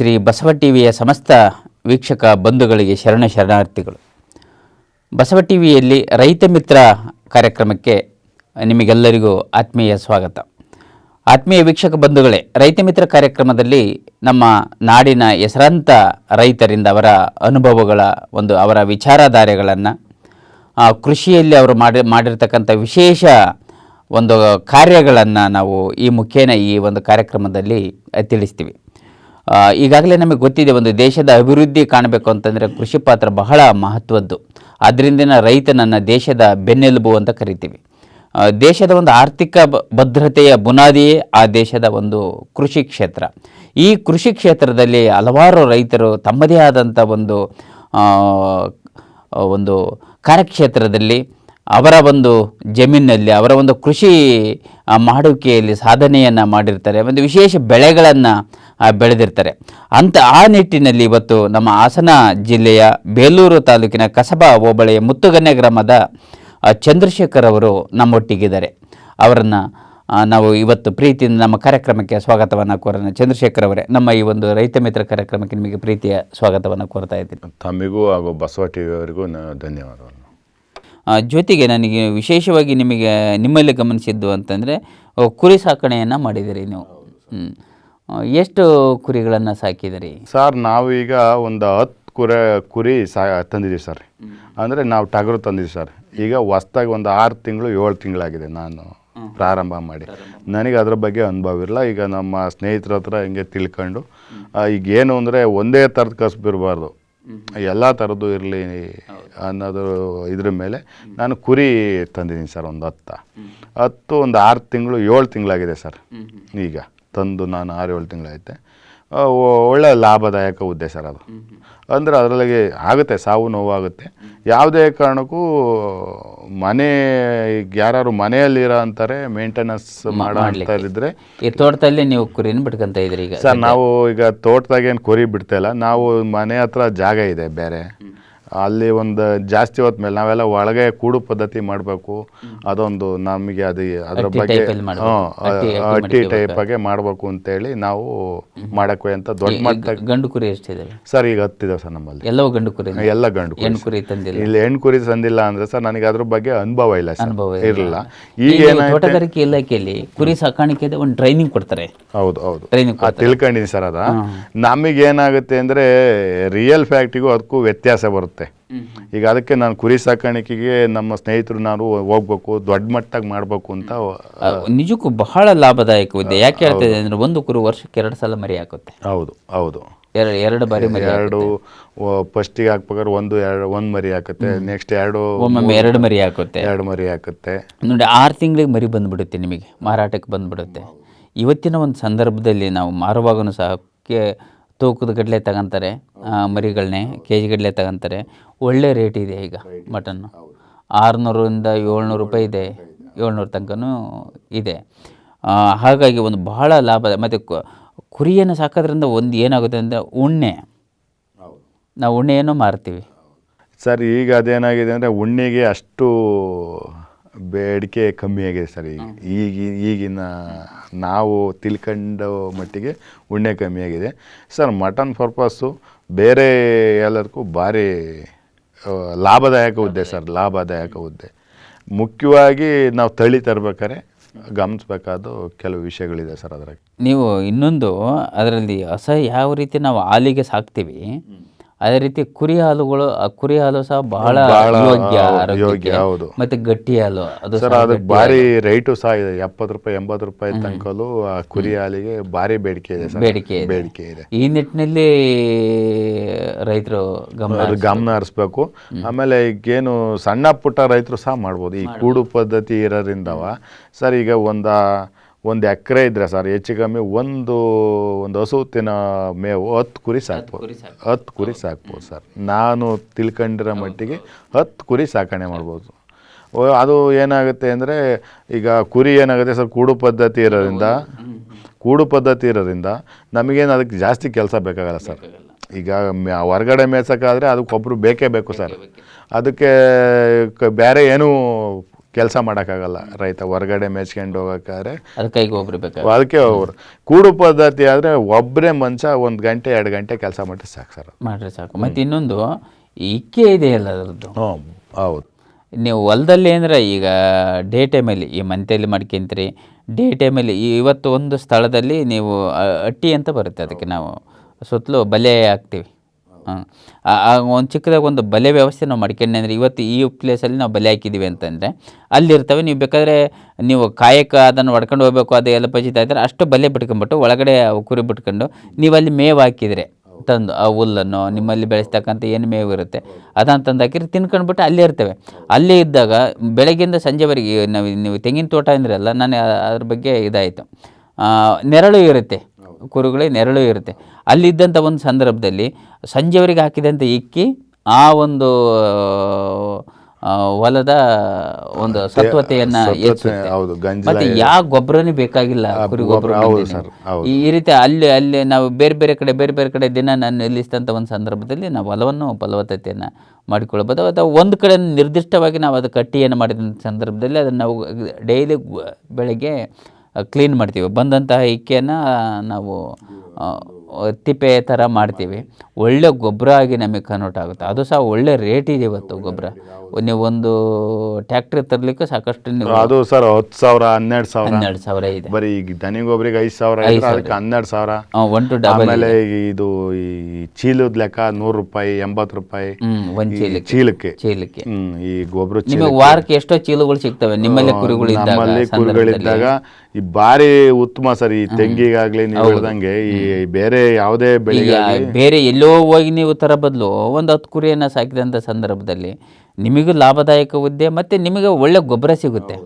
ಶ್ರೀ ಬಸವ ಟಿವಿಯ ಸಮಸ್ತ ವೀಕ್ಷಕ ಬಂಧುಗಳಿಗೆ ಶರಣ ಶರಣಾರ್ಥಿಗಳು. ಬಸವ ಟಿವಿಯಲ್ಲಿ ರೈತ ಮಿತ್ರ ಕಾರ್ಯಕ್ರಮಕ್ಕೆ ನಿಮಗೆಲ್ಲರಿಗೂ ಆತ್ಮೀಯ ಸ್ವಾಗತ. ಆತ್ಮೀಯ ವೀಕ್ಷಕ ಬಂಧುಗಳೇ, ರೈತ ಮಿತ್ರ ಕಾರ್ಯಕ್ರಮದಲ್ಲಿ ನಮ್ಮ ನಾಡಿನ ಹೆಸರಾಂತ ರೈತರಿಂದ ಅವರ ಅನುಭವಗಳ ಒಂದು ಅವರ ವಿಚಾರಧಾರೆಗಳನ್ನು ಕೃಷಿಯಲ್ಲಿ ಅವರು ಮಾಡಿ, ಮಾಡಿರ್ತಕ್ಕಂಥ ವಿಶೇಷ ಒಂದು ಕಾರ್ಯಗಳನ್ನು ನಾವು ಈ ಮುಖೇನ ಈ ಒಂದು ಕಾರ್ಯಕ್ರಮದಲ್ಲಿ ತಿಳಿಸ್ತೀವಿ. ಈಗಾಗಲೇ ನಮಗೆ ಗೊತ್ತಿದೆ ಒಂದು ದೇಶದ ಅಭಿವೃದ್ಧಿ ಕಾಣಬೇಕು ಅಂತಂದರೆ ಕೃಷಿ ಪಾತ್ರ ಬಹಳ ಮಹತ್ವದ್ದು. ಅದರಿಂದನೇ ರೈತನನ್ನು ದೇಶದ ಬೆನ್ನೆಲುಬು ಅಂತ ಕರಿತೀವಿ. ದೇಶದ ಒಂದು ಆರ್ಥಿಕ ಭದ್ರತೆಯ ಬುನಾದಿಯೇ ಆ ದೇಶದ ಒಂದು ಕೃಷಿ ಕ್ಷೇತ್ರ. ಈ ಕೃಷಿ ಕ್ಷೇತ್ರದಲ್ಲಿ ಹಲವಾರು ರೈತರು ತಮ್ಮದೇ ಆದಂಥ ಒಂದು ಒಂದು ಕಾರ್ಯಕ್ಷೇತ್ರದಲ್ಲಿ ಅವರ ಒಂದು ಜಮೀನಿನಲ್ಲಿ ಅವರ ಒಂದು ಕೃಷಿ ಮಾಡುವಿಕೆಯಲ್ಲಿ ಸಾಧನೆಯನ್ನು ಮಾಡಿರ್ತಾರೆ. ಒಂದು ವಿಶೇಷ ಬೆಳೆಗಳನ್ನು ಬೆಳೆದಿರ್ತಾರೆ. ಅಂತ ಆ ನಿಟ್ಟಿನಲ್ಲಿ ಇವತ್ತು ನಮ್ಮ ಹಾಸನ ಜಿಲ್ಲೆಯ ಬೇಲೂರು ತಾಲೂಕಿನ ಕಸಬಾ ಹೋಬಳಿಯ ಮುತ್ತುಗನ್ನೆ ಗ್ರಾಮದ ಚಂದ್ರಶೇಖರ್ ಅವರು ನಮ್ಮೊಟ್ಟಿಗಿದ್ದಾರೆ. ಅವರನ್ನು ನಾವು ಇವತ್ತು ಪ್ರೀತಿಯಿಂದ ನಮ್ಮ ಕಾರ್ಯಕ್ರಮಕ್ಕೆ ಸ್ವಾಗತವನ್ನು ಕೋರೋಣ ಚಂದ್ರಶೇಖರ್ ಅವರೇ. ನಮ್ಮ ಈ ಒಂದು ರೈತ ಮಿತ್ರ ಕಾರ್ಯಕ್ರಮಕ್ಕೆ ನಿಮಗೆ ಪ್ರೀತಿಯ ಸ್ವಾಗತವನ್ನು ಕೋರ್ತಾ ಇದ್ದೀನಿ. ತಮ್ಮಿಗೂ ಹಾಗೂ ಬಸವ ಟಿ ವಿಯವರಿಗೂ ಧನ್ಯವಾದಗಳು. ಜೊತೆಗೆ ನನಗೆ ವಿಶೇಷವಾಗಿ ನಿಮಗೆ ನಿಮ್ಮಲ್ಲಿ ಗಮನಿಸಿದ್ದು ಅಂತಂದರೆ ಕುರಿ ಸಾಕಣೆಯನ್ನು ಮಾಡಿದ್ದೀರಿ ನೀವು. ಎಷ್ಟು ಕುರಿಗಳನ್ನು ಸಾಕಿದಿರಿ? ಸರ್ ನಾವೀಗ ಒಂದು ಹತ್ತು ಕುರಿ ಕುರಿ ಸಾ ತಂದಿದ್ದೀವಿ ಸರ್. ಅಂದರೆ ನಾವು ಟಗರು ತಂದಿದ್ದೀವಿ ಸರ್. ಈಗ ಹೊಸ್ದಾಗಿ ಒಂದು ಆರು ತಿಂಗಳು ಏಳು ತಿಂಗಳಾಗಿದೆ ನಾನು ಪ್ರಾರಂಭ ಮಾಡಿ. ನನಗೆ ಅದ್ರ ಬಗ್ಗೆ ಅನುಭವ ಇರಲ್ಲ ಈಗ ನಮ್ಮ ಸ್ನೇಹಿತರ ಹತ್ರ ಹಿಂಗೆ ತಿಳ್ಕೊಂಡು ಈಗ ಏನು ಅಂದರೆ ಒಂದೇ ಥರದ ಕಸಬು ಇರಬಾರ್ದು. ಎಲ್ಲ ಥರದ್ದು ಇರಲಿ ಅನ್ನೋದು ಇದ್ರ ಮೇಲೆ ನಾನು ಕುರಿ ತಂದಿದ್ದೀನಿ ಸರ್ ಒಂದು ಹತ್ತು. ಹತ್ತು ಒಂದು ಆರು ತಿಂಗಳು ಏಳು ತಿಂಗಳಾಗಿದೆ ಸರ್. ಈಗ. ತಂದು ನಾನು ಆರು ಏಳು ತಿಂಗಳೈತೆ ಒ- ಒಳ್ಳೆ ಲಾಭದಾಯಕ ಹುದ್ದೆ ಸರ್ ಅದು. ಅಂದರೆ ಅದರೊಳಗೆ ಆಗುತ್ತೆ ಸಾವು ನೋವಾಗುತ್ತೆ. ಯಾವುದೇ ಕಾರಣಕ್ಕೂ ಮನೆ ಈಗ ಯಾರು ಮನೆಯಲ್ಲಿರೋ ಅಂತಾರೆ ಮೇಂಟೆನೆನ್ಸ್ ಮಾಡೋ ಅಂತಾರಿದ್ರೆ ಈ ತೋಟದಲ್ಲಿ ನೀವು ಕುರಿನ ಬಿಟ್ಕೊಂತ ಇದ್ರಿ ಈಗ ಸರ್ ನಾವು ಈಗ ತೋಟದಾಗೇನು ಕುರಿ ಬಿಡ್ತಾ ಇಲ್ಲ. ನಾವು ಮನೆ ಹತ್ರ ಜಾಗ ಇದೆ ಬೇರೆ. ಅಲ್ಲಿ ಒಂದು ಜಾಸ್ತಿ ಹೊತ್ತು ಮೇಲೆ ನಾವೆಲ್ಲ ಒಳಗೆ ಕೂಡು ಪದ್ಧತಿ ಮಾಡಬೇಕು. ಅದೊಂದು ನಮಗೆ ಅದು ಅದ್ರ ಬಗ್ಗೆ ಅಟ್ಟಿ- ಟೈಪ್ ಆಗಿ ಮಾಡಬೇಕು ಅಂತೇಳಿ ನಾವು ಮಾಡಕ್ಕೆ ಅಂತ ದೊಡ್ಡ ಮಟ್ಟ ಗಂಡು ಕುರಿ ಎಷ್ಟಿದೆ ಸರ್ ಈಗ ಹತ್ತಿದಾವೆ ಸರ್ ನಮ್ಮಲ್ಲಿ. ಎಲ್ಲ ಗಂಡು ಕುರಿ ಎಲ್ಲ ಗಂಡು ಕುರಿ. ತಂದಿಲ್ಲ? ಇಲ್ಲಿ ಹೆಣ್ಣು ಕುರಿ ತಂದಿಲ್ಲ ಅಂದ್ರೆ ಸರ್ ನನಗೆ ಅದ್ರ ಬಗ್ಗೆ ಅನುಭವ ಇಲ್ಲ ಸರ್. ಅನುಭವ ಇರಲಿಲ್ಲ. ಈಗ ತೋಟಗಾರಿಕೆ ಇಲಾಖೆಯಲ್ಲಿ ಕುರಿ ಸಾಕಾಣಿಕೆ ಒಂದು ಟ್ರೈನಿಂಗ್ ಕೊಡ್ತಾರೆ. ಹೌದು ಹೌದು. ಟ್ರೈನಿಂಗ್ ತಿಳ್ಕೊಂಡಿದ್ದೀನಿ ಸರ್ ಅದ. ನಮಗೆ ಏನಾಗುತ್ತೆ ಅಂದ್ರೆ ರಿಯಲ್ ಫ್ಯಾಕ್ಟಿಗೂ ಅದಕ್ಕೂ ವ್ಯತ್ಯಾಸ ಬರುತ್ತೆ. ಈಗ ಅದಕ್ಕೆ ನಾನು ಕುರಿ ಸಾಕಾಣಿಕೆಗೆ ನಮ್ಮ ಸ್ನೇಹಿತರು ನಾನು ಹೋಗ್ಬೇಕು ದೊಡ್ಡ ಮಟ್ಟಾಗಿ ಮಾಡಬೇಕು ಅಂತ ನಿಜಕ್ಕೂ ಬಹಳ ಲಾಭದಾಯಕ ಇದೆ ಯಾಕೆ ಹೇಳ್ತಿದೆ ಅಂದ್ರೆ ಒಂದು ಕುರಿ ವರ್ಷಕ್ಕೆ ಎರಡು ಸಲ ಮರಿ ಹಾಕುತ್ತೆ. ಹೌದು ಹೌದು. ಎರಡು ಎರಡು ಬಾರಿ ಮರಿ ಎರಡು ಫಸ್ಟಿಗೆ ಹಾಕ್ಬೇಕಾದ್ರೆ ಒಂದು ಎರಡು ಒಂದು ಮರಿ ಹಾಕುತ್ತೆ. ನೆಕ್ಸ್ಟ್ ಎರಡು ಒಮ್ಮೊಮ್ಮೆ ಎರಡು ಮರಿ ಹಾಕುತ್ತೆ. ಎರಡು ಮರಿ ಹಾಕುತ್ತೆ. ನೋಡಿ ಆರು ತಿಂಗಳಿಗೆ ಮರಿ ಬಂದ್ಬಿಡುತ್ತೆ ನಿಮಗೆ. ಮಾರಾಟಕ್ಕೆ ಬಂದ್ಬಿಡುತ್ತೆ. ಇವತ್ತಿನ ಒಂದು ಸಂದರ್ಭದಲ್ಲಿ ನಾವು ಮಾರುವಾಗನೂ ಸಹ ತೂಕದ ಗಡ್ಲೆ ತಗೊಂತಾರೆ ಮರಿಗಳನ್ನೇ ಕೆ ಜಿ ಗಟ್ಟಲೆ ತಗೊಂತಾರೆ. ಒಳ್ಳೆ ರೇಟ್ ಇದೆ ಈಗ ಮಟನ್ನು. ಆರುನೂರಿಂದ ಏಳ್ನೂರು ರೂಪಾಯಿ ಇದೆ, ಏಳ್ನೂರು ತನಕನೂ ಇದೆ. ಹಾಗಾಗಿ ಒಂದು ಬಹಳ ಲಾಭ ಮತ್ತು ಕುರಿಯನ್ನು ಸಾಕೋದ್ರಿಂದ ಒಂದು ಏನಾಗುತ್ತೆ ಅಂದರೆ ಉಣ್ಣೆ. ನಾವು ಉಣ್ಣೆಯನ್ನು ಮಾರ್ತೀವಿ. ಸರ್, ಈಗ ಅದೇನಾಗಿದೆ ಅಂದರೆ ಉಣ್ಣೆಗೆ ಅಷ್ಟು ಬೇಡಿಕೆ ಕಮ್ಮಿ ಆಗಿದೆ ಸರ್ ಈಗ, ಈಗಿನ ನಾವು ತಿಳ್ಕೊಂಡ ಮಟ್ಟಿಗೆ ಉಣ್ಣೆ ಕಮ್ಮಿಯಾಗಿದೆ ಸರ್, ಮಟನ್ ಪರ್ಪಸ್ಸು ಬೇರೆ ಎಲ್ಲರಿಗೂ ಭಾರಿ ಲಾಭದಾಯಕ ಹುದ್ದೆ ಸರ್, ಲಾಭದಾಯಕ ಹುದ್ದೆ. ಮುಖ್ಯವಾಗಿ ನಾವು ತಳಿ ತರಬೇಕಾದ್ರೆ ಗಮನಿಸ್ಬೇಕಾದ ಕೆಲವು ವಿಷಯಗಳಿದೆ ಸರ್ ಅದ್ರಾಗ ನೀವು ಇನ್ನೊಂದು ಅದರಲ್ಲಿ ಹಸ ಯಾವ ರೀತಿ ನಾವು ಹಾಲಿಗೆ ಸಾಕ್ತೀವಿ ಅದೇ ರೀತಿ ಕುರಿ ಹಾಲುಗಳು ಆ ಕುರಿ ಹಾಲು ಸಹ ಬಹಳ ಯೋಗ್ಯ ಹೌದು, ಆರೋಗ್ಯಕ್ಕೆ. ಯೋಗ್ಯ, ಹೌದು. ಮತ್ತೆ ಗಟ್ಟಿ ಹಾಲು ಅದು ಸರ್ ಸಹ ಅದಕ್ಕೆ ಭಾರಿ ರೈಟು ಸಹ ಇದೆ ಎಪ್ಪತ್ತು ರೂಪಾಯಿ ಎಂಬತ್ತು ರೂಪಾಯಿ ತನಕಲು ಆ ಕುರಿ ಹಾಲಿಗೆ ಭಾರಿ ಬೇಡಿಕೆ ಇದೆ ಸರ್. ಬೇಡಿಕೆ ಇದೆ. ಬೇಡಿಕೆ ಇದೆ. ಈ ನಿಟ್ಟಿನಲ್ಲಿ ರೈತರು ಗಮನ ಅದು ಗಮನ ಹರಿಸ್ಬೇಕು. ಆಮೇಲೆ ಈಗೇನು ಸಣ್ಣ ಪುಟ್ಟ ರೈತರು ಸಹ ಮಾಡ್ಬೋದು. ಈ ಕೂಡು ಪದ್ಧತಿ ಇರೋದ್ರಿಂದವ ಸರ್ ಈಗ ಒಂದ ಒಂದು ಎಕರೆ ಇದ್ರೆ ಸರ್ ಹೆಚ್ಚು ಕಮ್ಮಿ ಒಂದು ಒಂದು ಹಸು ತಿನ್ನೋ ಮೇವು ಹತ್ತು ಕುರಿ ಸಾಕ್ಬೋದು. ಹತ್ತು ಕುರಿ ಸಾಕ್ಬೋದು ಸರ್. ನಾನು ತಿಳ್ಕೊಂಡಿರೋ ಮಟ್ಟಿಗೆ ಹತ್ತು ಕುರಿ ಸಾಕಣೆ ಮಾಡ್ಬೋದು. ಅದು ಏನಾಗುತ್ತೆ ಅಂದರೆ ಈಗ ಕುರಿ ಏನಾಗುತ್ತೆ ಸರ್ ಕೂಡು ಪದ್ಧತಿ ಇರೋದ್ರಿಂದ ಕೂಡು ಪದ್ಧತಿ ಇರೋದ್ರಿಂದ ನಮಗೇನು ಅದಕ್ಕೆ ಜಾಸ್ತಿ ಕೆಲಸ ಬೇಕಾಗಲ್ಲ ಸರ್. ಈಗ ಮ್ಯಾ- ಹೊರಗಡೆ ಮೇಯ್ಸೋಕ್ಕಾದರೆ ಅದಕ್ಕೆ ಒಬ್ಬರು ಬೇಕೇ ಬೇಕು ಸರ್. ಅದಕ್ಕೆ ಬೇರೆ ಏನೂ ಕೆಲಸ ಮಾಡೋಕ್ಕಾಗಲ್ಲ ರೈತ ಹೊರಗಡೆ ಮೆಚ್ಕೊಂಡು ಹೋಗೋಕ್ಕಾದ್ರೆ ಅದು ಕೈಗೆ ಒಬ್ರು ಬೇಕಾಗ ಅದಕ್ಕೆ ಅವರು ಕೂಡು ಪದ್ಧತಿ ಆದರೆ ಒಬ್ಬರೇ ಮನುಷ್ಯ ಒಂದು ಗಂಟೆ ಎರಡು ಗಂಟೆ ಕೆಲಸ ಮಾಡಿದ್ರೆ ಸಾಕು ಸರ್ ಮಾಡ್ರಿ ಸಾಕು. ಮತ್ತು ಇನ್ನೊಂದು ಇಕ್ಕೆ ಇದೆ ಅಲ್ಲ ಅದರದ್ದು. ಹ್ಞೂ ಹೌದು. ನೀವು ಹೊಲದಲ್ಲಿ ಅಂದರೆ ಈಗ ಡೇ ಟೈಮಲ್ಲಿ ಈ ಮಂತೆಯಲ್ಲಿ ಮಾಡ್ಕೊಂತೀರಿ ಡೇ ಟೈಮಲ್ಲಿ ಇವತ್ತು ಒಂದು ಸ್ಥಳದಲ್ಲಿ ನೀವು ಅ, ಅಟ್ಟಿ ಅಂತ ಬರುತ್ತೆ ಅದಕ್ಕೆ ನಾವು ಸುತ್ತಲೂ ಬಲೆ ಹಾಕ್ತೀವಿ. ಹಾಂ. ಒಂದು ಚಿಕ್ಕದಾಗ ಒಂದು ಬಲೆ ವ್ಯವಸ್ಥೆ ನಾವು ಮಾಡ್ಕೊಂಡೆ ಅಂದರೆ ಇವತ್ತು ಈ ಪ್ಲೇಸಲ್ಲಿ ನಾವು ಬಲೆ ಹಾಕಿದ್ದೀವಿ ಅಂತಂದರೆ ಅಲ್ಲಿರ್ತವೆ, ನೀವು ಬೇಕಾದರೆ ನೀವು ಕಾಯಕ ಅದನ್ನು ಹೊಡ್ಕೊಂಡು ಹೋಗಬೇಕು, ಅದು ಎಲ್ಲ ಪಚಿತ ಇದ್ದರೆ ಅಷ್ಟು ಬಲೆ ಬಿಟ್ಕೊಂಬಿಟ್ಟು ಒಳಗಡೆ ಕುರಿ ಬಿಟ್ಕೊಂಡು ನೀವು ಅಲ್ಲಿ ಮೇವು ಹಾಕಿದರೆ ತಂದು ಆ ಹುಲ್ಲನ್ನು ನಿಮ್ಮಲ್ಲಿ ಬೆಳೆಸ್ತಕ್ಕಂಥ ಏನು ಮೇವು ಇರುತ್ತೆ, ಅದನ್ನು ತಂದು ಹಾಕಿದ್ರೆ ತಿನ್ಕೊಂಡ್ಬಿಟ್ಟು ಅಲ್ಲೇ ಇರ್ತವೆ. ಅಲ್ಲೇ ಇದ್ದಾಗ ಬೆಳಗ್ಗೆಯಿಂದ ಸಂಜೆವರೆಗೆ, ನಾವು, ನೀವು ತೆಂಗಿನ ತೋಟ ಅಂದ್ರಲ್ಲ, ನಾನು ಆ- ಅದ್ರ ಬಗ್ಗೆ ಇದಾಯಿತು. ನೆರಳು ಇರುತ್ತೆ. ಕುರುಗಳಿಗೆ ನೆರಳು ಇರುತ್ತೆ. ಅಲ್ಲಿದ್ದಂಥ ಒಂದು ಸಂದರ್ಭದಲ್ಲಿ ಸಂಜೆವರೆಗೆ ಹಾಕಿದಂಥ ಇಕ್ಕಿ ಆ ಒಂದು ಹೊಲದ ಒಂದು ಸತ್ವತೆಯನ್ನು ಮತ್ತೆ ಯಾವ ಗೊಬ್ಬರನೇ ಬೇಕಾಗಿಲ್ಲ ಕುರಿ ಗೊಬ್ಬರ ಈ ರೀತಿ ಅಲ್ಲಿ ಅಲ್ಲಿ ನಾವು ಬೇರೆ ಬೇರೆ ಕಡೆ ಬೇರೆ ಬೇರೆ ಕಡೆ ದಿನ ನಾನು ನಿಲ್ಲಿಸಿದಂಥ ಒಂದು ಸಂದರ್ಭದಲ್ಲಿ ನಾವು ಹೊಲವನ್ನು ಫಲವತ್ತತೆಯನ್ನು ಮಾಡಿಕೊಳ್ಬೋದು. ಅಥವಾ ಒಂದು ಕಡೆ ನಿರ್ದಿಷ್ಟವಾಗಿ ನಾವು ಅದು ಕಟ್ಟಿಯನ್ನು ಮಾಡಿದಂಥ ಸಂದರ್ಭದಲ್ಲಿ ಅದನ್ನು ನಾವು ಡೈಲಿ ಬೆಳಗ್ಗೆ ಕ್ಲೀನ್ ಮಾಡ್ತೀವಿ. ಬಂದಂತಹ ಇಕ್ಕೆಯನ್ನು ನಾವು ತಿಪ್ಪೆ ಥರ ಮಾಡ್ತೀವಿ. ಒಳ್ಳೆ ಗೊಬ್ಬರ ಆಗಿ ನಮಗೆ ಕನ್ವರ್ಟ್ ಆಗುತ್ತೆ. ಅದು ಸಹ ಒಳ್ಳೆ ರೇಟ್ ಇದೆ ಇವತ್ತು ಗೊಬ್ಬರ. ನೀವು ಒಂದು ಟ್ಯಾಕ್ಟ್ರಿ ತರಲಿಕ್ಕೆ ಸಾಕಷ್ಟು ನೀವು ಅದು ಸರ್ ಹತ್ತು ಸಾವಿರ ಹನ್ನೆರಡು ಸಾವಿರ. ಹನ್ನೆರಡು ಸಾವಿರ ಇದೆ. ಬರೀ ಈಗ ದನಿಗೊಬ್ರಿಗೆ ಐದು ಸಾವಿರ ಐದು ಅದಕ್ಕೆ ಹನ್ನೆರಡು ಸಾವಿರ. ಒನ್ ಟು ಡಬಲ್ ಆಮೇಲೆ ಇದು. ಈ ಚೀಲದ ಲೆಕ್ಕ ನೂರು ರೂಪಾಯಿ ಎಂಬತ್ತು ರೂಪಾಯಿ. ಒಂದು ಚೀಲಕ್ಕೆ. ಚೀಲಕ್ಕೆ. ಚೀಲಕ್ಕೆ. ಈ ಗೊಬ್ಬರ ನಿಮಗೆ ವಾರಕ್ಕೆ ಎಷ್ಟೋ ಚೀಲಗಳು ಸಿಗ್ತವೆ. ನಿಮ್ಮಲ್ಲಿ ಕುರಿಗಳು ಇದ್ದಾಗ ನಮ್ಮಲ್ಲಿ ಕುರಿಗಳಿದ್ದಾಗ ಈ ಬಾರಿ ಉತ್ತಮ ಸರ್ ಈ ತೆಂಗಿಗಾಗ್ಲಿ ನೀವು ಹೇಳ್ದಂಗೆ ಈ ಬೇರೆ ಯಾವುದೇ ಬೆಳೆ ಬೆಳೆಗೆ ಬೇರೆ ಎಲ್ಲೋ ಹೋಗಿ ನೀವು ತರ ಬದಲು ಒಂದು ಹತ್ತು ಕುರಿಯನ್ನು ಸಾಕಿದಂಥ ಸಂದರ್ಭದಲ್ಲಿ ನಿಮಗೂ ಲಾಭದಾಯಕ ಹುದ್ದೆ ಮತ್ತು ನಿಮಗೆ ಒಳ್ಳೆ ಗೊಬ್ಬರ ಸಿಗುತ್ತೆ.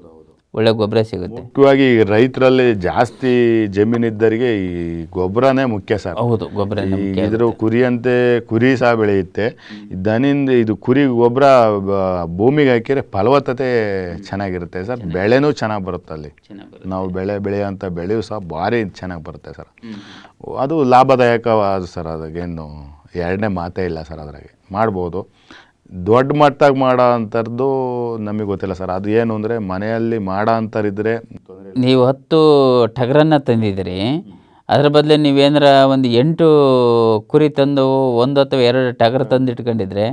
ಒಳ್ಳೆ ಗೊಬ್ಬರ ಸಿಗುತ್ತೆ. ಮುಖ್ಯವಾಗಿ ರೈತರಲ್ಲಿ ಜಾಸ್ತಿ ಜಮೀನಿದ್ದರಿಗೆ ಈ ಗೊಬ್ಬರನೇ ಮುಖ್ಯ ಸರ್. ಹೌದು ಗೊಬ್ಬರ ಇದ್ರ ಕುರಿಯಂತೆ ಕುರಿ ಸಹ ಬೆಳೆಯುತ್ತೆ. ದನಿಂದ ಇದು ಕುರಿ ಗೊಬ್ಬರ ಭೂಮಿಗೆ ಹಾಕಿದ್ರೆ ಫಲವತ್ತತೆ ಚೆನ್ನಾಗಿರುತ್ತೆ ಸರ್. ಬೆಳೆನೂ ಚೆನ್ನಾಗಿ ಬರುತ್ತೆ ಅಲ್ಲಿ. ನಾವು ಬೆಳೆ ಬೆಳೆಯೋಂಥ ಬೆಳೆಯೂ ಸಹ ಭಾರಿ ಚೆನ್ನಾಗಿ ಬರುತ್ತೆ ಸರ್. ಅದು ಲಾಭದಾಯಕವಾದ ಸರ್ ಅದಕ್ಕೇನು ಎರಡನೇ ಮಾತೇ ಇಲ್ಲ ಸರ್ ಅದ್ರಾಗೆ. ಮಾಡ್ಬೋದು. ದೊಡ್ಡ ಮಟ್ಟಾಗಿ ಮಾಡೋ ಅಂಥದ್ದು ನಮಗೆ ಗೊತ್ತಿಲ್ಲ ಸರ್. ಅದು ಏನು ಅಂದರೆ ಮನೆಯಲ್ಲಿ ಮಾಡೋ ಅಂಥರಿದ್ರೆ ನೀವು ಹತ್ತು ಟಗರನ್ನು ತಂದಿದ್ದೀರಿ ಅದರ ಬದಲು ನೀವೇನಾರ ಒಂದು ಎಂಟು ಕುರಿ ತಂದು ಒಂದು ಅಥವಾ ಎರಡು ಟಗರ್ ತಂದು ಇಟ್ಕೊಂಡಿದ್ರೆ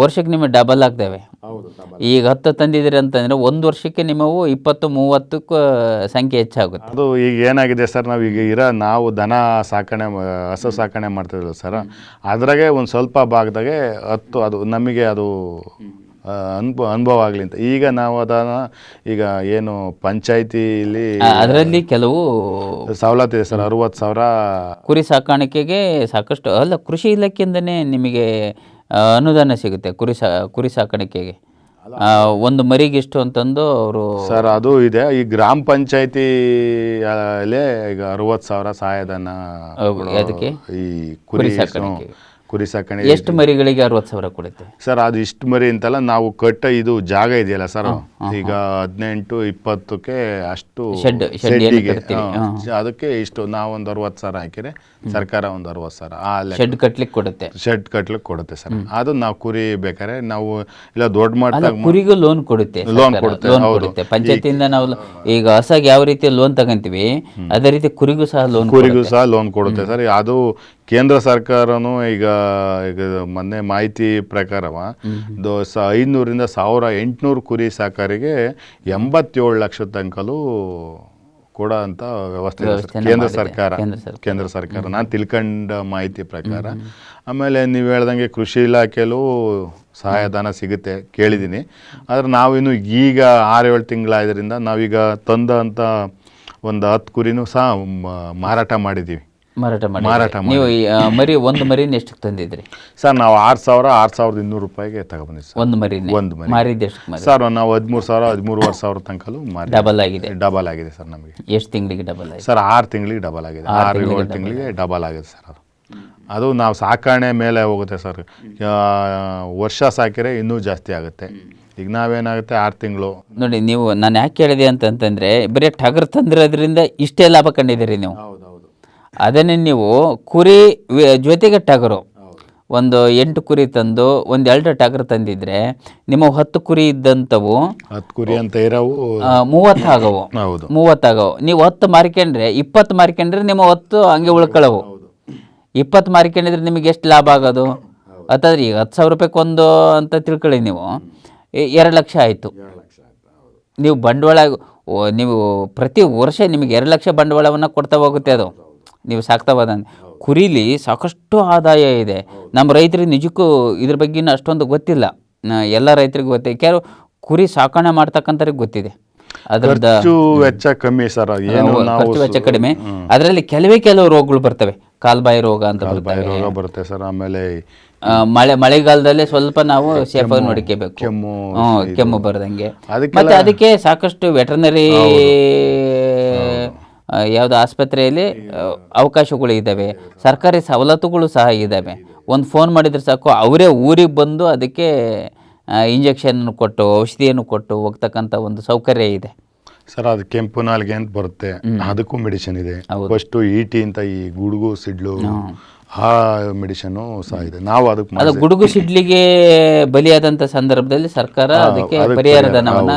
ವರ್ಷಕ್ಕೆ ನಿಮಗೆ ಡಬಲ್ ಆಗ್ತವೆ. ಈಗ ಹತ್ತು ತಂದಿದ್ದೀರಿ ಅಂತಂದರೆ ಒಂದು ವರ್ಷಕ್ಕೆ ನಿಮ್ಮವು ಇಪ್ಪತ್ತು ಮೂವತ್ತಕ್ಕೂ ಸಂಖ್ಯೆ ಹೆಚ್ಚಾಗುತ್ತೆ. ಅದು ಈಗ ಏನಾಗಿದೆ ಸರ್ ನಾವು ಈಗ ಇರೋ ನಾವು ದನ ಸಾಕಣೆ ಹಸು ಸಾಕಣೆ ಮಾಡ್ತಿದ್ದೀವಿ ಸರ್ ಅದ್ರಾಗೆ ಒಂದು ಸ್ವಲ್ಪ ಭಾಗದಾಗೆ ಹತ್ತು ಅದು ನಮಗೆ ಅದು ಅನುಭವ ಅನುಭವ ಆಗಲಿ ಅಂತ ಈಗ ನಾವು ಅದನ್ನ ಈಗ ಏನು ಪಂಚಾಯತಿಲಿ ಅದರಲ್ಲಿ ಕೆಲವು ಸವಲತ್ತು ಇದೆ ಸರ್ ಅರುವತ್ತು ಸಾವಿರ ಕುರಿ ಸಾಕಾಣಿಕೆಗೆ ಸಾಕಷ್ಟು ಅಲ್ಲ ಕೃಷಿ ಇಲಾಖೆಯಿಂದನೇ ನಿಮಗೆ ಅನುದಾನ ಸಿಗುತ್ತೆ ಕುರಿ ಸಾ ಕುರಿ ಸಾಕಾಣಿಕೆಗೆ ಒಂದು ಮರಿಗೆ ಇಷ್ಟು ಅಂತಂದು ಅವರು ಸರ್ ಅದು ಇದೆ ಈ ಗ್ರಾಮ ಪಂಚಾಯತಿ ಅಲ್ಲೇ ಈಗ ಅರವತ್ತು ಸಾವಿರ ಸಹಾಯಧನ ಅದಕ್ಕೆ? ಈ ಕುರಿ ಸಾಕಾಣಿಕೆಗೆ. ಕುರಿ ಸಾಕಣೆ ಎಷ್ಟು ಮರಿಗಳಿಗೆ ಅರವತ್ತು ಸಾವಿರ ಕೊಡುತ್ತೆ? ಸರ್ ಅದು ಇಷ್ಟು ಮರಿ ಅಂತಲ್ಲ ನಾವು ಕಟ್ಟ ಇದು ಜಾಗ ಇದೆಯಲ್ಲ ಸರ್? ಈಗ ಹದಿನೆಂಟು ಇಪ್ಪತ್ತಕ್ಕೆ ಅಷ್ಟು ಶೆಡ್ಡಿಗೆ, ಅದಕ್ಕೆ ಇಷ್ಟು ನಾವೊಂದು ಅರವತ್ತು ಸಾವಿರ ಹಾಕಿದ್ರೆ ಸರ್ಕಾರ ಒಂದು ಅರವತ್ತು ಸಾವಿರ. ಆ ಶೆಡ್ ಕಟ್ಲಿಕ್ಕೆ ಕೊಡುತ್ತೆ. ಶೆಡ್ ಕಟ್ಲಿಕ್ಕೆ ಕೊಡುತ್ತೆ ಸರ್. ಅದು ನಾವು ಕುರಿ ಬೇಕಾದ್ರೆ ನಾವು ಇಲ್ಲ ದೊಡ್ಡ ಮಾಡ್ತಾ ಕುರಿಗೂ ಲೋನ್ ಕೊಡುತ್ತೆ ಲೋನ್ ಕೊಡುತ್ತೆ, ಲೋನ್ ಕೊಡುತ್ತೆ. ಪಂಚಾಯತಿಯಿಂದ ನಾವು ಈಗ ಹೊಸಾಗಿ ಯಾವ ರೀತಿ ಲೋನ್ ತಗೊಂತೀವಿ ಅದೇ ರೀತಿ ಕುರಿಗೂ ಸಹ ಲೋನ್ ಕುರಿಗೂ ಸಹ ಲೋನ್ ಕೊಡುತ್ತೆ ಸರ್. ಅದು ಕೇಂದ್ರ ಸರ್ಕಾರನು ಈಗ ಈಗ ಮೊನ್ನೆ ಮಾಹಿತಿ ಪ್ರಕಾರವ ಇದು ಸ ಐನೂರಿಂದ ಸಾವಿರ ಎಂಟುನೂರು ಕುರಿ ಸಾಕಾರಿಗೆ ಎಂಬತ್ತೇಳು ಲಕ್ಷ ತನಕಲೂ ಕೊಡ ಅಂತ ವ್ಯವಸ್ಥೆ. ಸರ್ಕಾರ. ಕೇಂದ್ರ ಸರ್ಕಾರ. ಕೇಂದ್ರ ಸರ್ಕಾರ. ನಾನು ತಿಳ್ಕೊಂಡ ಮಾಹಿತಿ ಪ್ರಕಾರ. ಆಮೇಲೆ ನೀವು ಹೇಳ್ದಂಗೆ ಕೃಷಿ ಇಲಾಖೆಯಲ್ಲೂ ಸಹಾಯಧನ ಸಿಗುತ್ತೆ ಕೇಳಿದ್ದೀನಿ ಆದರೆ ನಾವಿನ್ನು ಈಗ ಆರು ಏಳು ತಿಂಗಳಾದ್ರಿಂದ ನಾವೀಗ ತಂದಂಥ ಒಂದು ಹತ್ತು ಕುರಿನೂ ಸಹ ಮಾರಾಟ ಮಾಡಿದ್ದೀವಿ ಮಾರಾಟ ಮಾಡಿ ಮಾರಾಟ ನೀವು ಈ, ಆ, ಮರಿ ಒಂದು ಮರಿನ ಎಷ್ಟು ತಂದಿದ್ರಿ? ಸರ್ ನಾವು ಆರು ಸಾವಿರ ಆರು ಸಾವಿರದ ಇನ್ನೂರು ರೂಪಾಯಿಗೆ ತಗೊಬಂದಿವಿ ಸರ್. ಒಂದು ಮರಿ ಒಂದು ಮರಿ. ಮಾರಿದ್ದು ಎಷ್ಟು ಮರಿ ಸರ್ ನಾವು ಹದಿಮೂರು ಸಾವಿರ ಹದಿಮೂರುವರೆ ಸಾವಿರ ತನಕಲೂ ಮಾರಿ ಡಬಲ್ ಆಗಿದೆ. ಡಬಲ್ ಆಗಿದೆ ಸರ್ ನಮಗೆ. ಎಷ್ಟು ತಿಂಗಳಿಗೆ ಡಬಲ್ ಆಗಿದೆ? ಸರ್ ಆರು ತಿಂಗಳಿಗೆ ಡಬಲ್ ಆಗಿದೆ. ಆರು ಏಳು ತಿಂಗಳಿಗೆ ಡಬಲ್ ಆಗಿದೆ. ಸರ್ ಅದು. ಅದು ನಾವು ಸಾಕಣೆ ಮೇಲೆ ಹೋಗುತ್ತೆ ಸರ್. ಆ, ವರ್ಷ ಸಾಕಿದ್ರೆ ಇನ್ನೂ ಜಾಸ್ತಿ ಆಗುತ್ತೆ. ಈಗ ನಾವೇನಾಗುತ್ತೆ ಆರು ತಿಂಗಳು. ನೋಡಿ ನೀವು ನಾನು ಯಾಕೆ ಕೇಳಿದೆ ಅಂತಂತಂದ್ರೆ ಬರೀ ಟಗರ್ ತಂದಿರೋದ್ರಿಂದ ಇಷ್ಟೇ ಲಾಭ ಕಂಡಿದ್ದೀರಿ ನೀವು. ಅದನ್ನೇ ನೀವು ಕುರಿ ಜೊತೆಗೆ ಟಗರು. ಒಂದು ಎಂಟು ಕುರಿ ತಂದು ಒಂದು ಎರಡು ಟಗರು ತಂದಿದ್ರೆ ನಿಮ್ಮ ಹತ್ತು ಕುರಿ ಇದ್ದಂಥವು ಹತ್ತು ಕುರಿ ಅಂತ ಇರೋವು. ಮೂವತ್ತಾಗವು. ಮೂವತ್ತು ಆಗವು ಹೌದು. ಮೂವತ್ತಾಗವು. ನೀವು ಹತ್ತು ಮಾರ್ಕೊಂಡ್ರೆ ಇಪ್ಪತ್ತು ಮಾರ್ಕೊಂಡ್ರೆ ನಿಮ್ಮ ಹತ್ತು ಹಂಗೆ ಉಳ್ಕೊಳ್ಳವು ಇಪ್ಪತ್ತು ಮಾರ್ಕೊಂಡಿದ್ರೆ ನಿಮಗೆ ಎಷ್ಟು ಲಾಭ ಆಗೋದು? ಅತ್ತಾದ್ರೆ ಈಗ ಹತ್ತು ಸಾವಿರ ರೂಪಾಯಿಗೆ ಒಂದು ಅಂತ ತಿಳ್ಕೊಳ್ಳಿ ನೀವು. ಎರಡು ಲಕ್ಷ ಆಯಿತು. ನೀವು ಬಂಡವಾಳ ನೀವು ಪ್ರತಿ ವರ್ಷ ನಿಮಗೆ ಎರಡು ಲಕ್ಷ ಬಂಡವಾಳವನ್ನು ಕೊಡ್ತಾ ಹೋಗುತ್ತೆ ಅದು. ನೀವು ಸಾಕ್ತಾ ಹೋದಂಗೆ ಕುರಿಲಿ ಸಾಕಷ್ಟು ಆದಾಯ ಇದೆ. ನಮ್ಮ ರೈತರಿಗೆ ನಿಜಕ್ಕೂ ಇದ್ರ ಬಗ್ಗೆ ಅಷ್ಟೊಂದು ಗೊತ್ತಿಲ್ಲ. ಎಲ್ಲ ರೈತರಿಗೆ ಗೊತ್ತಿದೆ ಕೆಲವು ಕುರಿ ಸಾಕಣೆ ಮಾಡ್ತಕ್ಕಂಥವ್ರಿಗೆ ಗೊತ್ತಿದೆ. ಖರ್ಚು ವೆಚ್ಚ ಕಮ್ಮಿ ಸರ್. ಏನು ಖರ್ಚು ವೆಚ್ಚ ಕಡಿಮೆ. ಅದರಲ್ಲಿ ಕೆಲವೇ ಕೆಲವು ರೋಗಗಳು ಬರ್ತವೆ. ಕಾಲ್ಬಾಯಿ ರೋಗ ಅಂತ ರೋಗ ಬರುತ್ತೆ ಸರ್. ಆಮೇಲೆ ಮಳೆ ಮಳೆಗಾಲದಲ್ಲಿ ಸ್ವಲ್ಪ ನಾವು ಸೇಫಾಗಿ ನೋಡ್ಕೋಬೇಕು. ಕೆಮ್ಮು ಕೆಮ್ಮು ಬರದಂಗೆ. ಮತ್ತೆ ಅದಕ್ಕೆ ಸಾಕಷ್ಟು ವೆಟರ್ನರಿ ಯಾವುದು ಆಸ್ಪತ್ರೆಯಲ್ಲಿ ಅವಕಾಶಗಳು ಇದ್ದಾವೆ. ಸರ್ಕಾರಿ ಸವಲತ್ತುಗಳು ಸಹ ಇದ್ದಾವೆ. ಒಂದು ಫೋನ್ ಮಾಡಿದರೆ ಸಾಕು ಅವರೇ ಊರಿಗೆ ಬಂದು ಅದಕ್ಕೆ ಇಂಜೆಕ್ಷನ್ ಕೊಟ್ಟು ಔಷಧಿಯನ್ನು ಕೊಟ್ಟು ಹೋಗ್ತಕ್ಕಂಥ ಒಂದು ಸೌಕರ್ಯ ಇದೆ. ಸರ್ ಅದು ಕೆಂಪು ನಾಲ್ಗೆ ಅಂತ ಬರುತ್ತೆ. ಅದಕ್ಕೂ ಮೆಡಿಸಿನ್ ಇದೆ. ಫಸ್ಟು ಇಟಿ ಅಂತ ಈ ಗುಡುಗು ಸಿಡ್ಲು ಆ ಮೆಡಿಸನ್ ಸಹ ಇದೆ. ನಾವು ಅದಕ್ಕೆ ಅದು ಗುಡುಗು ಸಿಡ್ಲಿಗೆ ಬಲಿಯಾದಂಥ ಸಂದರ್ಭದಲ್ಲಿ ಸರ್ಕಾರ ಅದಕ್ಕೆ ಪರಿಹಾರ ಧನವನ್ನ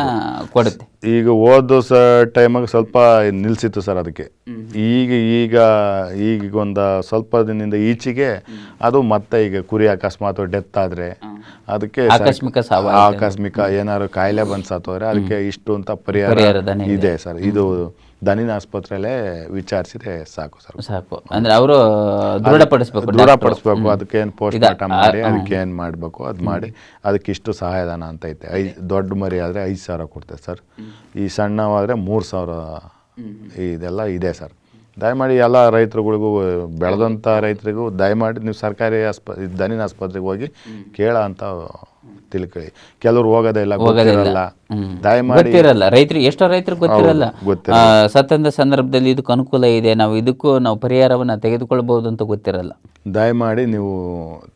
ಕೊಡುತ್ತೆ. ಈಗ ಹೋದ ಸ ಟೈಮಾಗ ಸ್ವಲ್ಪ ನಿಲ್ಸಿತ್ತು ಸರ್ ಅದಕ್ಕೆ. ಈಗ ಈಗ ಈಗ ಒಂದು ಸ್ವಲ್ಪ ದಿನದಿಂದ ಈಚೆಗೆ ಅದು ಮತ್ತೆ ಈಗ ಕುರಿ ಅಕಸ್ಮಾತ್ ಡೆತ್ ಆದ್ರೆ ಅದಕ್ಕೆ ಆಕಸ್ಮಿಕ ಸಾವ ಆಕಸ್ಮಿಕ ಏನಾದ್ರು ಕಾಯಿಲೆ ಬಂದ್ ಸತ್ತೋದ್ರೆ ಅದಕ್ಕೆ ಇಷ್ಟು ಅಂತ ಪರಿಹಾರ ಇದೆ ಸರ್. ಇದು ದನಿನ ಆಸ್ಪತ್ರೆಯಲ್ಲೇ ವಿಚಾರಿಸಿದ್ರೆ ಸಾಕು ಸರ್. ಸಾಕು. ಅಂದ್ರೆ ಅವರು ದೃಢಪಡಿಸ್ಬೇಕು ದೂರಪಡಿಸ್ಬೇಕು ಅದಕ್ಕೆ ಏನು ಪೋಸ್ಟ್ ಮಾರ್ಟಮ್ ಮಾಡಿ ಅದಕ್ಕೆ ಏನು ಮಾಡಬೇಕು ಅದು ಮಾಡಿ ಅದಕ್ಕೆ ಇಷ್ಟು ಸಹಾಯಧನ ಅಂತ ಐತೆ. ಐ ದೊಡ್ಡ ಮರಿ ಆದರೆ ಐದು ಸಾವಿರ ಕೊಡ್ತೇವೆ ಸರ್. ಈ ಸಣ್ಣವಾದರೆ ಮೂರು ಸಾವಿರ ಇದೆಲ್ಲ ಇದೆ ಸರ್. ದಯಮಾಡಿ ಎಲ್ಲ ರೈತರುಗಳಿಗೂ ಬೆಳೆದಂಥ ರೈತರಿಗೂ ದಯಮಾಡಿ ನೀವು ಸರ್ಕಾರಿ ಆಸ್ಪ ದನಿನ ಆಸ್ಪತ್ರೆಗೆ ಹೋಗಿ ಕೇಳ ಅಂತ ತಿಳ್ಕೊಳ್ಳಿ. ಕೆಲವ್ರು ಹೋಗೋದೇ ಇಲ್ಲ. ಗೊತ್ತಿರಲ್ಲ. ದಯಮಾಡಿ ಗೊತ್ತಿರಲ್ಲ. ರೈತರಿಗೆ ಎಷ್ಟೋ ರೈತರಿಗೆ ಗೊತ್ತಿರಲ್ಲ. ಸತ್ತಂತ ಸತ್ತಂದ ಸಂದರ್ಭದಲ್ಲಿ ಇದಕ್ಕೆ ಅನುಕೂಲ ಇದೆ. ನಾವು ಇದಕ್ಕೂ ನಾವು ಪರಿಹಾರವನ್ನ ತೆಗೆದುಕೊಳ್ಬಹುದು ಅಂತ ಗೊತ್ತಿರಲ್ಲ. ದಯಮಾಡಿ ನೀವು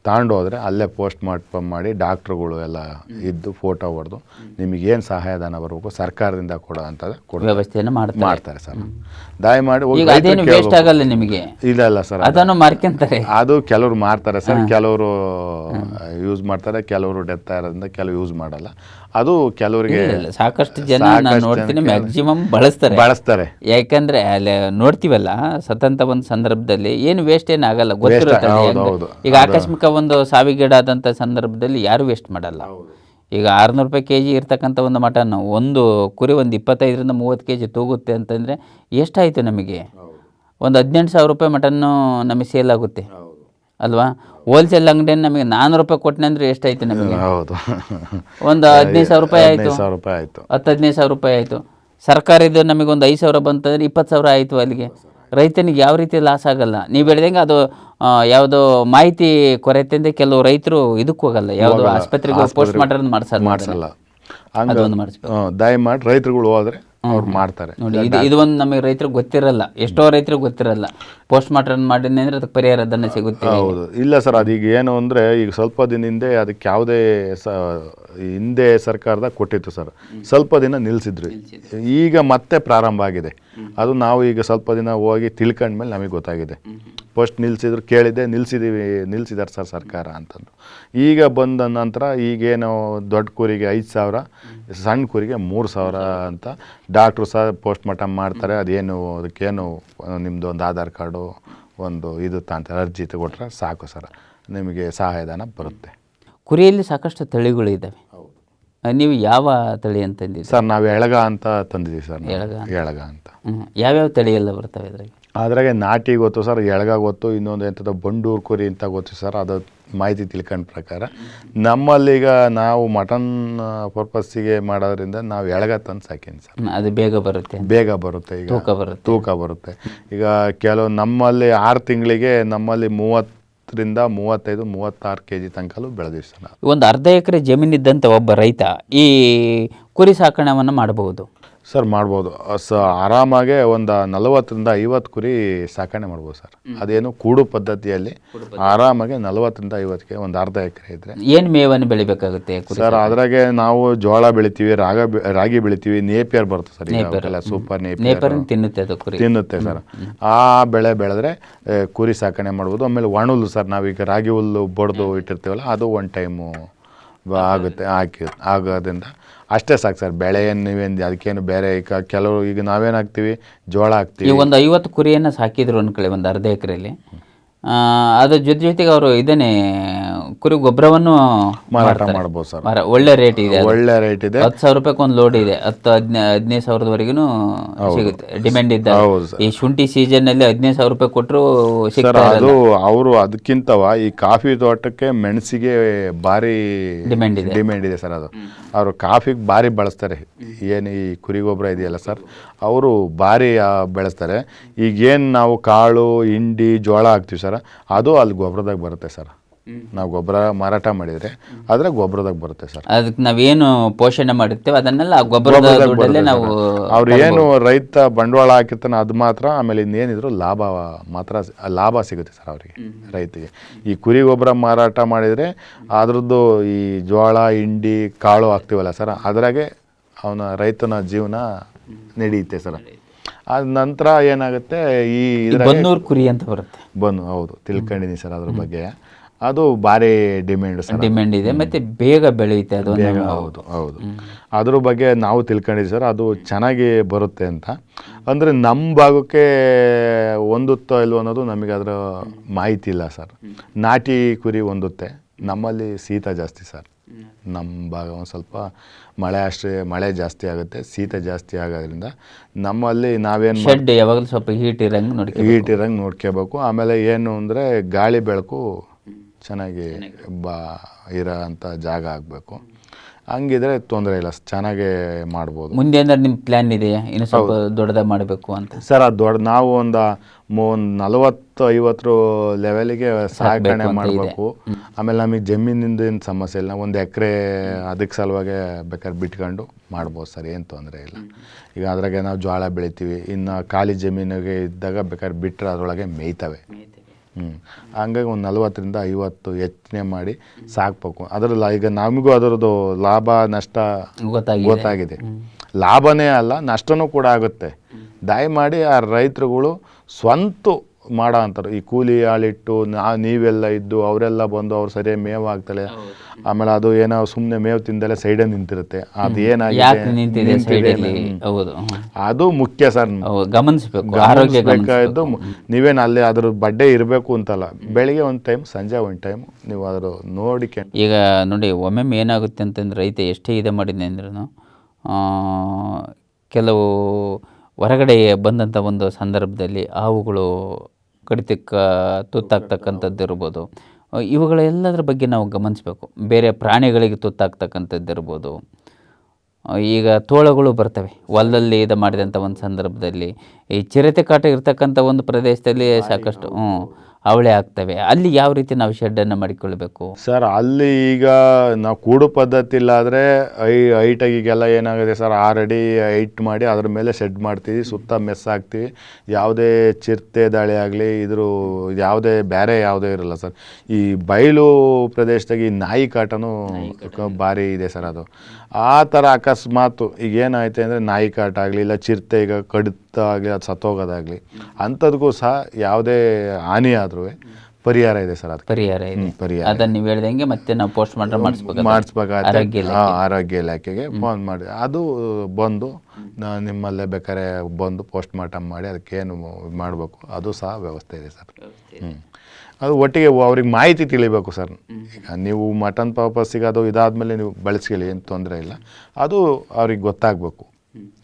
ತಗೊಂಡು ಹೋದ್ರೆ ಅಲ್ಲೇ ಪೋಸ್ಟ್ ಮಾರ್ಟಮ್ ಮಾಡಿ ಡಾಕ್ಟ್ರುಗಳು ಎಲ್ಲ ಇದ್ದು ಫೋಟೋ ಹೊಡೆದು ನಿಮಗೆ ಏನು ಸಹಾಯಧನ ಬರಬೇಕು ಸರ್ಕಾರದಿಂದ ಕೊಡೋ ಅಂತ ಕೊಡೋ ವ್ಯವಸ್ಥೆಯನ್ನು ಮಾಡ್ತಾರೆ. ಮಾಡ್ತಾರೆ ಸರ್. ದಯಮಾಡಿ ಅದೇನು ವೇಸ್ಟ್ ಆಗಲ್ಲ ನಿಮಗೆ? ಇಲ್ಲ ಇಲ್ಲ ಸರ್ ಅದು- ಅದನ್ನು ಮಾರ್ಕೊಂತಾರೆ. ಅದು ಕೆಲವರು ಮಾರ್ತಾರೆ ಸರ್. ಕೆಲವರು ಯೂಸ್ ಮಾಡ್ತಾರೆ ಕೆಲವರು ಡೆತ್ ಆಗಿರೋದ್ರಿಂದ ಕೆಲವು ಯೂಸ್ ಮಾಡಲ್ಲ. ಅದು ಕೆಲವರಿಗೆ ಸಾಕಷ್ಟು ಜನ ನಾನು ನೋಡ್ತೀನಿ ಮ್ಯಾಕ್ಸಿಮಮ್ ಬಳಸ್ತಾರೆ. ಬಳಸ್ತಾರೆ. ಯಾಕಂದ್ರೆ ಅಲ್ಲಿ ನೋಡ್ತೀವಲ್ಲ ಸತಂತ ಒಂದು ಸಂದರ್ಭದಲ್ಲಿ ಏನು ವೇಸ್ಟ್ ಏನು ಆಗಲ್ಲ ಗೊತ್ತಿರುತ್ತೆ. ಈಗ ಆಕಸ್ಮಿಕ ಒಂದು ಸಾವಿಗೀಡಾದಂಥ ಸಂದರ್ಭದಲ್ಲಿ ಯಾರು ವೇಸ್ಟ್ ಮಾಡಲ್ಲ. ಈಗ ಆರುನೂರು ರೂಪಾಯಿ ಕೆ ಜಿ ಇರ್ತಕ್ಕಂಥ ಒಂದು ಮಟನ್ ಒಂದು ಕುರಿ ಒಂದು ಇಪ್ಪತ್ತೈದರಿಂದ ಮೂವತ್ತು ಕೆ ಜಿ ತೂಗುತ್ತೆ ಅಂತಂದರೆ ಎಷ್ಟಾಯಿತು ನಮಗೆ? ಒಂದು ಹದಿನೆಂಟು ಸಾವಿರ ರೂಪಾಯಿ ಮಟನ್ನು ನಮಗೆ ಸೇಲ್ ಆಗುತ್ತೆ. ಅಲ್ವಾ? ಹೋಲ್ಸೇಲ್ ಅಂಗಡಿ ನಮಗೆ ನಾನ್ನೂರು ರೂಪಾಯಿ ಕೊಟ್ಟನೆ ಅಂದ್ರೆ ಎಷ್ಟಾಯ್ತು ನಮಗೆ? ಹೌದು. ಒಂದು ಹದಿನೈದು ಸಾವಿರ ರೂಪಾಯಿ ಆಯಿತು. ಸಾವಿರ ರೂಪಾಯಿ ಆಯಿತು. ಹತ್ತು ಹದಿನೈದು ಸಾವಿರ ರೂಪಾಯಿ ಆಯಿತು. ಸರ್ಕಾರದ್ದು ನಮಗೊಂದು ಐದು ಸಾವಿರ ಬಂತಂದ್ರೆ ಇಪ್ಪತ್ತು ಸಾವಿರ ಆಯಿತು ಅಲ್ಲಿಗೆ. ರೈತನಿಗೆ ಯಾವ ರೀತಿ ಲಾಸ್ ಆಗಲ್ಲ. ನೀವು ಹೇಳಿದಂಗೆ ಅದು ಯಾವುದೋ ಮಾಹಿತಿ ಕೊರತೆಯಿಂದ ಕೆಲವು ರೈತರು ಇದಕ್ಕೆ ಹೋಗಲ್ಲ ಯಾವುದೋ ಆಸ್ಪತ್ರೆಗೆ ಪೋಸ್ಟ್ ಮಾರ್ಟಮ್ ಮಾಡಿಸಲ್ಲ ಮಾಡಿಸಲ್ಲ. ದಯಮಾಡಿ ರೈತರುಗಳು ಹೋದ್ರೆ ಅವ್ರು ಮಾಡ್ತಾರೆ. ನೋಡಿ ಇದು ಇದು ಒಂದು ನಮಗೆ ರೈತರಿಗೆ ಗೊತ್ತಿರಲ್ಲ. ಎಷ್ಟೋ ರೈತರಿಗೆ ಗೊತ್ತಿರಲ್ಲ. ಪೋಸ್ಟ್ ಮಾರ್ಟಮ್ ಮಾಡಿದ್ನೆ ಅಂದ್ರೆ ಅದಕ್ಕೆ ಪರಿಹಾರ ಧನ ಸಿಗುತ್ತೆ ಹೌದು. ಇಲ್ಲ ಸರ್ ಅದೀಗ ಏನು ಅಂದರೆ ಈಗ ಸ್ವಲ್ಪ ದಿನ ಹಿಂದೆ ಅದಕ್ಕೆ ಯಾವುದೇ ಸ ಹಿಂದೆ ಸರ್ಕಾರದ ಕೊಟ್ಟಿತ್ತು ಸರ್. ಸ್ವಲ್ಪ ದಿನ ನಿಲ್ಲಿಸಿದ್ರು ಈಗ ಮತ್ತೆ ಪ್ರಾರಂಭ ಆಗಿದೆ. ಅದು ನಾವು ಈಗ ಸ್ವಲ್ಪ ದಿನ ಹೋಗಿ ತಿಳ್ಕೊಂಡ್ಮೇಲೆ ನಮಗೆ ಗೊತ್ತಾಗಿದೆ. ಫಸ್ಟ್ ನಿಲ್ಸಿದ್ರು ಕೇಳಿದ್ದೆ ನಿಲ್ಸಿದ್ದೀವಿ ನಿಲ್ಲಿಸಿದ್ದಾರೆ ಸರ್ ಸರ್ಕಾರ ಅಂತಂದು. ಈಗ ಬಂದ ನಂತರ ಈಗೇನು ದೊಡ್ಡ ಕುರಿಗೆ ಐದು ಸಾವಿರ ಸಣ್ಣ ಕುರಿಗೆ ಮೂರು ಸಾವಿರ ಅಂತ ಡಾಕ್ಟ್ರು ಸಹ ಪೋಸ್ಟ್ ಮಾರ್ಟಮ್ ಮಾಡ್ತಾರೆ. ಅದೇನು ಅದಕ್ಕೇನು ನಿಮ್ಮದು ಒಂದು ಆಧಾರ್ ಕಾರ್ಡು ಒಂದು ಇದು ತಾಂತಾರೆ ಅರ್ಜಿ ತಗೊಟ್ರೆ ಸಾಕು ಸರ್. ನಿಮಗೆ ಸಹಾಯಧನ ಬರುತ್ತೆ. ಕುರಿಯಲ್ಲಿ ಸಾಕಷ್ಟು ತಳಿಗಳು ಇದ್ದಾವೆ ಆ, ನೀವು ಯಾವ ತಳಿ ಅಂತಂದಿದ್ದೀರಿ ಸರ್ ನಾವು ಎಳಗ ಅಂತ ತಂದಿದ್ದೀವಿ ಸರ್ ಎಳಗ? ಎಳಗ ಅಂತ. ಯಾವ್ಯಾವ ತಳಿ ಎಲ್ಲ ಬರ್ತವೆ ಇದ್ರಾಗೆ ಅದ್ರಾಗೆ ನಾಟಿ ಗೊತ್ತು ಸರ್ ಎಳಗ ಗೊತ್ತು ಇನ್ನೊಂದು ಎಂಥದ್ದು ಬಂಡೂರು ಕುರಿ ಅಂತ ಗೊತ್ತು ಸರ್ ಅದು ಮಾಹಿತಿ ತಿಳ್ಕೊಂಡ ಪ್ರಕಾರ. ನಮ್ಮಲ್ಲೀಗ ನಾವು ಮಟನ್ ಪರ್ಪಸ್ಸಿಗೆ ಮಾಡೋದ್ರಿಂದ ನಾವು ಎಳಗ ತಂದು ಸಾಕೀನಿ ಸರ್. ಅದು ಬೇಗ ಬರುತ್ತೆ. ಬೇಗ ಬರುತ್ತೆ ಈಗ. ತೂಕ ಬರುತ್ತೆ. ತೂಕ ಬರುತ್ತೆ. ಈಗ ಕೆಲವು ನಮ್ಮಲ್ಲಿ ಆರು ತಿಂಗಳಿಗೆ ನಮ್ಮಲ್ಲಿ ಮೂವತ್ತರಿಂದ ಮೂವತ್ತೈದು ಮೂವತ್ತಾರು ಕೆ ಜಿ ತನಕಲೂ ಬೆಳೆದಿವಿ ಸರ್ ಒಂದು ಅರ್ಧ ಎಕರೆ ಜಮೀನಿದ್ದಂಥ ಒಬ್ಬ ರೈತ ಈ ಕುರಿ ಸಾಕಣೆಯನ್ನು ಮಾಡಬಹುದು. ಸರ್ ಮಾಡ್ಬೋದು. ಸ ಆರಾಮಾಗೆ ಒಂದು ನಲವತ್ತರಿಂದ ಐವತ್ತು ಕುರಿ ಸಾಕಣೆ ಮಾಡ್ಬೋದು ಸರ್. ಅದೇನು ಕೂಡು ಪದ್ಧತಿಯಲ್ಲಿ ಆರಾಮಾಗಿ ನಲವತ್ತರಿಂದ ಐವತ್ತಿಗೆ ಒಂದು ಅರ್ಧ ಎಕರೆ ಇದ್ರೆ. ಏನು ಮೇವನ್ನು ಬೆಳಿಬೇಕಾಗುತ್ತೆ ಸರ್ ಅದ್ರಾಗೆ ನಾವು ಜೋಳ ಬೆಳಿತೀವಿ ರಾಗ ರಾಗಿ ಬೆಳಿತೀವಿ ನೇಪಿಯರ್ ಬರುತ್ತೆ ಸರ್ ಈಗ ಸೂಪರ್ ನೇಪಿಯರ್. ತಿನ್ನುತ್ತೆ ಅದು ಕುರಿ. ತಿನ್ನುತ್ತೆ ಸರ್. ಆ ಬೆಳೆ ಬೆಳೆದ್ರೆ ಕುರಿ ಸಾಕಣೆ ಮಾಡ್ಬೋದು. ಆಮೇಲೆ ಒಣ ಹುಲ್ಲು ಸರ್ ನಾವೀಗ ರಾಗಿ ಹುಲ್ಲು ಬಡ್ದು ಇಟ್ಟಿರ್ತೀವಲ್ಲ ಅದು ಒನ್ ಟೈಮು ಆಗುತ್ತೆ ಹಾಕಿ ಆಗೋದ್ರಿಂದ. ಅಷ್ಟೇ ಸಾಕು ಸರ್. ಬೆಳೆಯನ್ನು ನೀವೇನು ಅದಕ್ಕೇನು ಬೇರೆ ಈಗ ಕೆಲವರು ಈಗ ನಾವೇನು ಹಾಕ್ತೀವಿ ಜೋಳ ಹಾಕ್ತೀವಿ. ಒಂದು ಐವತ್ತು ಕುರಿಯನ್ನು ಸಾಕಿದ್ರು ಅನ್ಕೊಳ್ಳಿ, ಒಂದು ಅರ್ಧ ಎಕರೆಯಲ್ಲಿ. ಅದ್ರ ಜೊತೆ ಜೊತೆಗೆ ಅವರು ಇದನ್ನೇ ಕುರಿ ಗೊಬ್ಬರವನ್ನು ಮಾರಾಟ ಮಾಡ್ಬೋದು ಸರ್. ಮಾರ ಒಳ್ಳೆ ರೇಟ್ ಇದೆ ಅದು. ಒಳ್ಳೆ ರೇಟ್ ಇದೆ. ಹತ್ತು ಸಾವಿರ ರೂಪಾಯಿ ಒಂದು ಲೋಡ್ ಇದೆ. ಹತ್ತು ಹದಿನೈ ಹದಿನೈದು ಸಾವಿರದವರೆಗೂ ಸಿಗುತ್ತೆ. ಡಿಮ್ಯಾಂಡ್ ಇದ್ದ ಹೌದು ಈ ಶುಂಠಿ ಸೀಸನ್ ಅಲ್ಲಿ ಹದಿನೈದು ಸಾವಿರ ರೂಪಾಯಿ ಕೊಟ್ಟರು ಸರ್ ಸಿಗ್ತಾ ಅದು ಅವರು ಅದಕ್ಕಿಂತವ ಈ ಕಾಫಿ ತೋಟಕ್ಕೆ ಮೆಣಸಿಗೆ ಭಾರಿ ಡಿಮ್ಯಾಂಡ್ ಇದೆ. ಡಿಮ್ಯಾಂಡ್ ಇದೆ ಸರ್ ಅದು. ಅವರು ಕಾಫಿಗೆ ಭಾರಿ ಬಳಸ್ತಾರೆ. ಏನು ಈ ಕುರಿ ಗೊಬ್ಬರ ಇದೆಯಲ್ಲ ಸರ್? ಅವರು ಭಾರಿ ಬೆಳೆಸ್ತಾರೆ. ಈಗೇನು ನಾವು ಕಾಳು ಹಿಂಡಿ ಜೋಳ ಹಾಕ್ತೀವಿ ಸರ್ ಅದು ಅಲ್ಲಿ ಗೊಬ್ಬರದಾಗ ಬರುತ್ತೆ ಸರ್. ನಾವು ಗೊಬ್ಬರ ಮಾರಾಟ ಮಾಡಿದರೆ ಆದರೆ ಗೊಬ್ಬರದಾಗ ಬರುತ್ತೆ ಸರ್. ಅದಕ್ಕೆ ನಾವೇನು ಪೋಷಣೆ ಮಾಡಿರ್ತೇವೆ ಅದನ್ನೆಲ್ಲ ಗೊಬ್ಬರ ಗೊಬ್ಬರದ ದುಡ್ಡಲ್ಲೇ ನಾವು ಅವ್ರು ಏನು ರೈತ ಬಂಡವಾಳ ಹಾಕಿರ್ತಾನೆ ಅದು ಮಾತ್ರ ಆಮೇಲೆ ಇನ್ನೇನಿದ್ರು ಲಾಭ ಮಾತ್ರ ಲಾಭ ಸಿಗುತ್ತೆ ಸರ್ ಅವರಿಗೆ ರೈತಿಗೆ. ಈ ಕುರಿ ಗೊಬ್ಬರ ಮಾರಾಟ ಮಾಡಿದರೆ ಅದ್ರದ್ದು ಈ ಜೋಳ ಹಿಂಡಿ ಕಾಳು ಹಾಕ್ತೀವಲ್ಲ ಸರ್ ಅದರಾಗೆ ಅವನ ರೈತನ ಜೀವನ ನಡೆಯುತ್ತೆ ಸರ್. ಅದ ನಂತರ ಏನಾಗುತ್ತೆ ಈ ಬನ್ನೂರು ಕುರಿ ಅಂತ ಬರುತ್ತೆ. ಬನ್ನು ಹೌದು ತಿಳ್ಕೊಂಡಿದ್ದೀನಿ ಸರ್ ಅದ್ರ ಬಗ್ಗೆ. ಅದು ಭಾರಿ ಡಿಮ್ಯಾಂಡ್ ಸರ್ ಡಿಮ್ಯಾಂಡ್ ಇದೆ ಮತ್ತೆ ಬೇಗ ಬೆಳೆಯುತ್ತೆ ಅದು ಬೇಗ ಹೌದು ಹೌದು. ಅದ್ರ ಬಗ್ಗೆ ನಾವು ತಿಳ್ಕೊಂಡಿದ್ದೀವಿ ಸರ್ ಅದು ಚೆನ್ನಾಗಿ ಬರುತ್ತೆ ಅಂತ. ಅಂದರೆ ನಮ್ಮ ಭಾಗಕ್ಕೆ ಹೊಂದುತ್ತೋ ಇಲ್ವೋ ಅನ್ನೋದು ನಮಗೆ ಅದರ ಮಾಹಿತಿ ಇಲ್ಲ ಸರ್. ನಾಟಿ ಕುರಿ ಹೊಂದುತ್ತೆ ನಮ್ಮಲ್ಲಿ ಶೀತ ಜಾಸ್ತಿ ಸರ್. ನಮ್ಮ ಭಾಗ ಒಂದು ಸ್ವಲ್ಪ ಮಳೆ ಅಷ್ಟೇ ಮಳೆ ಜಾಸ್ತಿ ಆಗುತ್ತೆ ಶೀತ ಜಾಸ್ತಿ ಆಗೋದ್ರಿಂದ ನಮ್ಮಲ್ಲಿ ನಾವೇನು ಶೆಡ್ ಯಾವಾಗಲೂ ಸ್ವಲ್ಪ ಹೀಟ್ ಇರಂಗೆ ನೋಡಿ ಹೀಟ್ ಇರಂಗೆ ನೋಡ್ಕೋಬೇಕು. ಆಮೇಲೆ ಏನು ಅಂದರೆ ಗಾಳಿ ಬೆಳಕು ಚೆನ್ನಾಗಿ ಬಾ ಇರೋ ಅಂಥ ಜಾಗ ಆಗಬೇಕು. ಹಂಗಿದ್ರೆ ತೊಂದರೆ ಇಲ್ಲ ಚೆನ್ನಾಗೇ ಮಾಡ್ಬೋದು. ಮುಂದೆ ಅಂದ್ರೆ ನಿಮ್ಮ ಪ್ಲ್ಯಾನ್ ಇದೆಯಾ ಇನ್ನು ಸ್ವಲ್ಪ ದೊಡ್ಡದಾಗಿ ಮಾಡಬೇಕು ಅಂತ? ಸರ್ ಅದು ದೊಡ್ಡ ನಾವು ಒಂದು ಒಂದು ನಲವತ್ತು ಐವತ್ತು ಲೆವೆಲಿಗೆ ಸಾಕಣೆ ಮಾಡಬೇಕು. ಆಮೇಲೆ ನಮಗೆ ಜಮೀನಿಂದ ಏನು ಸಮಸ್ಯೆ ಇಲ್ಲ ಒಂದು ಎಕರೆ ಅದಕ್ಕೆ ಸಲುವಾಗೆ ಬೇಕಾದ್ರೆ ಬಿಟ್ಕೊಂಡು ಮಾಡ್ಬೋದು ಸರ್ ಏನು ತೊಂದರೆ ಇಲ್ಲ. ಈಗ ಅದ್ರಾಗೆ ನಾವು ಜೋಳ ಬೆಳಿತೀವಿ ಇನ್ನು ಖಾಲಿ ಜಮೀನಿಗೆ ಇದ್ದಾಗ ಬೇಕಾದ್ರೆ ಬಿಟ್ಟರೆ ಅದರೊಳಗೆ ಮೇಯ್ತವೆ. ಹ್ಞೂ ಹಂಗಾಗಿ ಒಂದು ನಲ್ವತ್ತರಿಂದ ಐವತ್ತು ಹೆಚ್ಚನೆ ಮಾಡಿ ಸಾಕ್ಬೇಕು. ಅದರಲ್ಲಿ ಈಗ ನಮಗೂ ಅದರದ್ದು ಲಾಭ ನಷ್ಟ ಗೊತ್ತಾಗಿದೆ. ಗೊತ್ತಾಗಿದೆ. ಲಾಭನೇ ಅಲ್ಲ ನಷ್ಟನೂ ಕೂಡ ಆಗುತ್ತೆ. ದಯಮಾಡಿ ಆ ರೈತರುಗಳು ಸ್ವಂತ ಮಾಡೋ ಅಂತಾರೆ. ಈ ಕೂಲಿ ಆಳಿಟ್ಟು ನಾ ನೀವೆಲ್ಲ ಇದ್ದು ಅವರೆಲ್ಲ ಬಂದು ಅವ್ರು ಸರಿಯಾಗಿ ಮೇವು ಆಗ್ತಲೆ. ಆಮೇಲೆ ಅದು ಏನೋ ಸುಮ್ಮನೆ ಮೇವು ತಿಂದಲೇ ಸೈಡೇ ನಿಂತಿರುತ್ತೆ. ಅದು ಯಾಕೆ ಏನಾಗಿದೆ ಅದು ಮುಖ್ಯ ಸರ್. ಗಮನಿಸಬೇಕು ನೀವೇನು ಅಲ್ಲಿ ಅದ್ರ ಬಡ್ಡೆ ಇರಬೇಕು ಅಂತಲ್ಲ. ಬೆಳಿಗ್ಗೆ ಒಂದು ಟೈಮ್ ಸಂಜೆ ಒಂದು ಟೈಮ್ ನೀವು ಅದ್ರ ನೋಡಿಕೆ ಈಗ ನೋಡಿ ಒಮ್ಮೊಮ್ಮೆ ಏನಾಗುತ್ತೆ ಅಂತಂದ್ರೆ ರೈತ ಎಷ್ಟೇ ಇದೆ ಮಾಡಿದೆ ಅಂದ್ರೂ ಕೆಲವು ಹೊರಗಡೆ ಬಂದಂಥ ಒಂದು ಸಂದರ್ಭದಲ್ಲಿ ಹಾವುಗಳು ಕಡಿತಕ್ಕ ತುತ್ತಾಗ್ತಕ್ಕಂಥದ್ದು ಇರ್ಬೋದು ಇವುಗಳೆಲ್ಲದರ ಬಗ್ಗೆ ನಾವು ಗಮನಿಸಬೇಕು. ಬೇರೆ ಪ್ರಾಣಿಗಳಿಗೆ ತುತ್ತಾಗ್ತಕ್ಕಂಥದ್ದು ಇರ್ಬೋದು ಈಗ ತೋಳಗಳು ಬರ್ತವೆ. ಹೊಲದಲ್ಲಿ ಇದು ಮಾಡಿದಂಥ ಒಂದು ಸಂದರ್ಭದಲ್ಲಿ ಈ ಚಿರತೆ ಕಾಟ ಇರ್ತಕ್ಕಂಥ ಒಂದು ಪ್ರದೇಶದಲ್ಲಿ ಸಾಕಷ್ಟು ಹ್ಞೂ ಅವಳೆ ಆಗ್ತವೆ. ಅಲ್ಲಿ ಯಾವ ರೀತಿ ನಾವು ಶೆಡ್ಡನ್ನು ಮಾಡಿಕೊಳ್ಬೇಕು? ಸರ್ ಅಲ್ಲಿ ಈಗ ನಾವು ಕೂಡು ಪದ್ಧತಿ ಇಲ್ಲಾದರೆ ಐ ಈಗೆಲ್ಲ ಏನಾಗುತ್ತೆ ಸರ್ ಆರಡಿ ಹೈಟ್ ಮಾಡಿ ಅದ್ರ ಮೇಲೆ ಶೆಡ್ ಮಾಡ್ತೀವಿ ಸುತ್ತ ಮೆಸ್ ಹಾಕ್ತೀವಿ. ಯಾವುದೇ ಚಿರತೆ ದಾಳಿ ಆಗಲಿ ಇದ್ರ ಯಾವುದೇ ಬೇರೆ ಯಾವುದೇ ಇರಲ್ಲ ಸರ್. ಈ ಬಯಲು ಪ್ರದೇಶದಾಗ ಈ ನಾಯಿ ಕಾಟನೂ ಭಾರಿ ಇದೆ ಸರ್ ಅದು. ಆ ಥರ ಅಕಸ್ಮಾತು ಈಗ ಏನಾಯ್ತು ಅಂದರೆ ನಾಯಿ ಕಾಟ ಆಗಲಿ ಇಲ್ಲ ಚಿರತೆ ಈಗ ಕಡಿತ ಆಗಲಿ ಅದು ಸತ್ತೋಗೋದಾಗಲಿ ಅಂಥದ್ಗೂ ಸಹ ಯಾವುದೇ ಹಾನಿ ಆದ್ರೂ ಪರಿಹಾರ ಇದೆ ಸರ್ ಅದು ಪರಿಹಾರ ಇದೆ. ಪರಿಹಾರ ಅದನ್ನ ನೀವು ಹೇಳ್ದಂಗೆ ಮತ್ತೆ ನಾವು ಪೋಸ್ಟ್ ಮಾರ್ಟಮ್ ಮಾಡಿಸ್ಬೇಕು ಮಾಡಿಸ್ಬೇಕಾಗತ್ತೆ. ಆರೋಗ್ಯ ಹಾಂ ಆರೋಗ್ಯ ಇಲಾಖೆಗೆ ಫೋನ್ ಮಾಡಿ. ಅದು ಬಂದು ನಾ- ನಿಮ್ಮಲ್ಲೇ ಬೇಕಾದ್ರೆ ಬಂದು ಪೋಸ್ಟ್ ಮಾರ್ಟಮ್ ಮಾಡಿ ಅದಕ್ಕೇನು ಮಾಡಬೇಕು? ಅದು ಸಹ ವ್ಯವಸ್ಥೆ ಇದೆ ಸರ್. ಹ್ಞೂ ಅದು ಒಟ್ಟಿಗೆ ಅವ್ರಿಗೆ ಮಾಹಿತಿ ತಿಳಿಬೇಕು ಸರ್. ಈಗ ನೀವು ಮಟನ್ ಪರ್ಪಸ್ಸಿಗೆ ಅದು ಇದಾದಮೇಲೆ ನೀವು ಬಳಸ್ಕೊಳ್ಳಿ, ಏನು ತೊಂದರೆ ಇಲ್ಲ. ಅದು ಅವ್ರಿಗೆ ಗೊತ್ತಾಗಬೇಕು.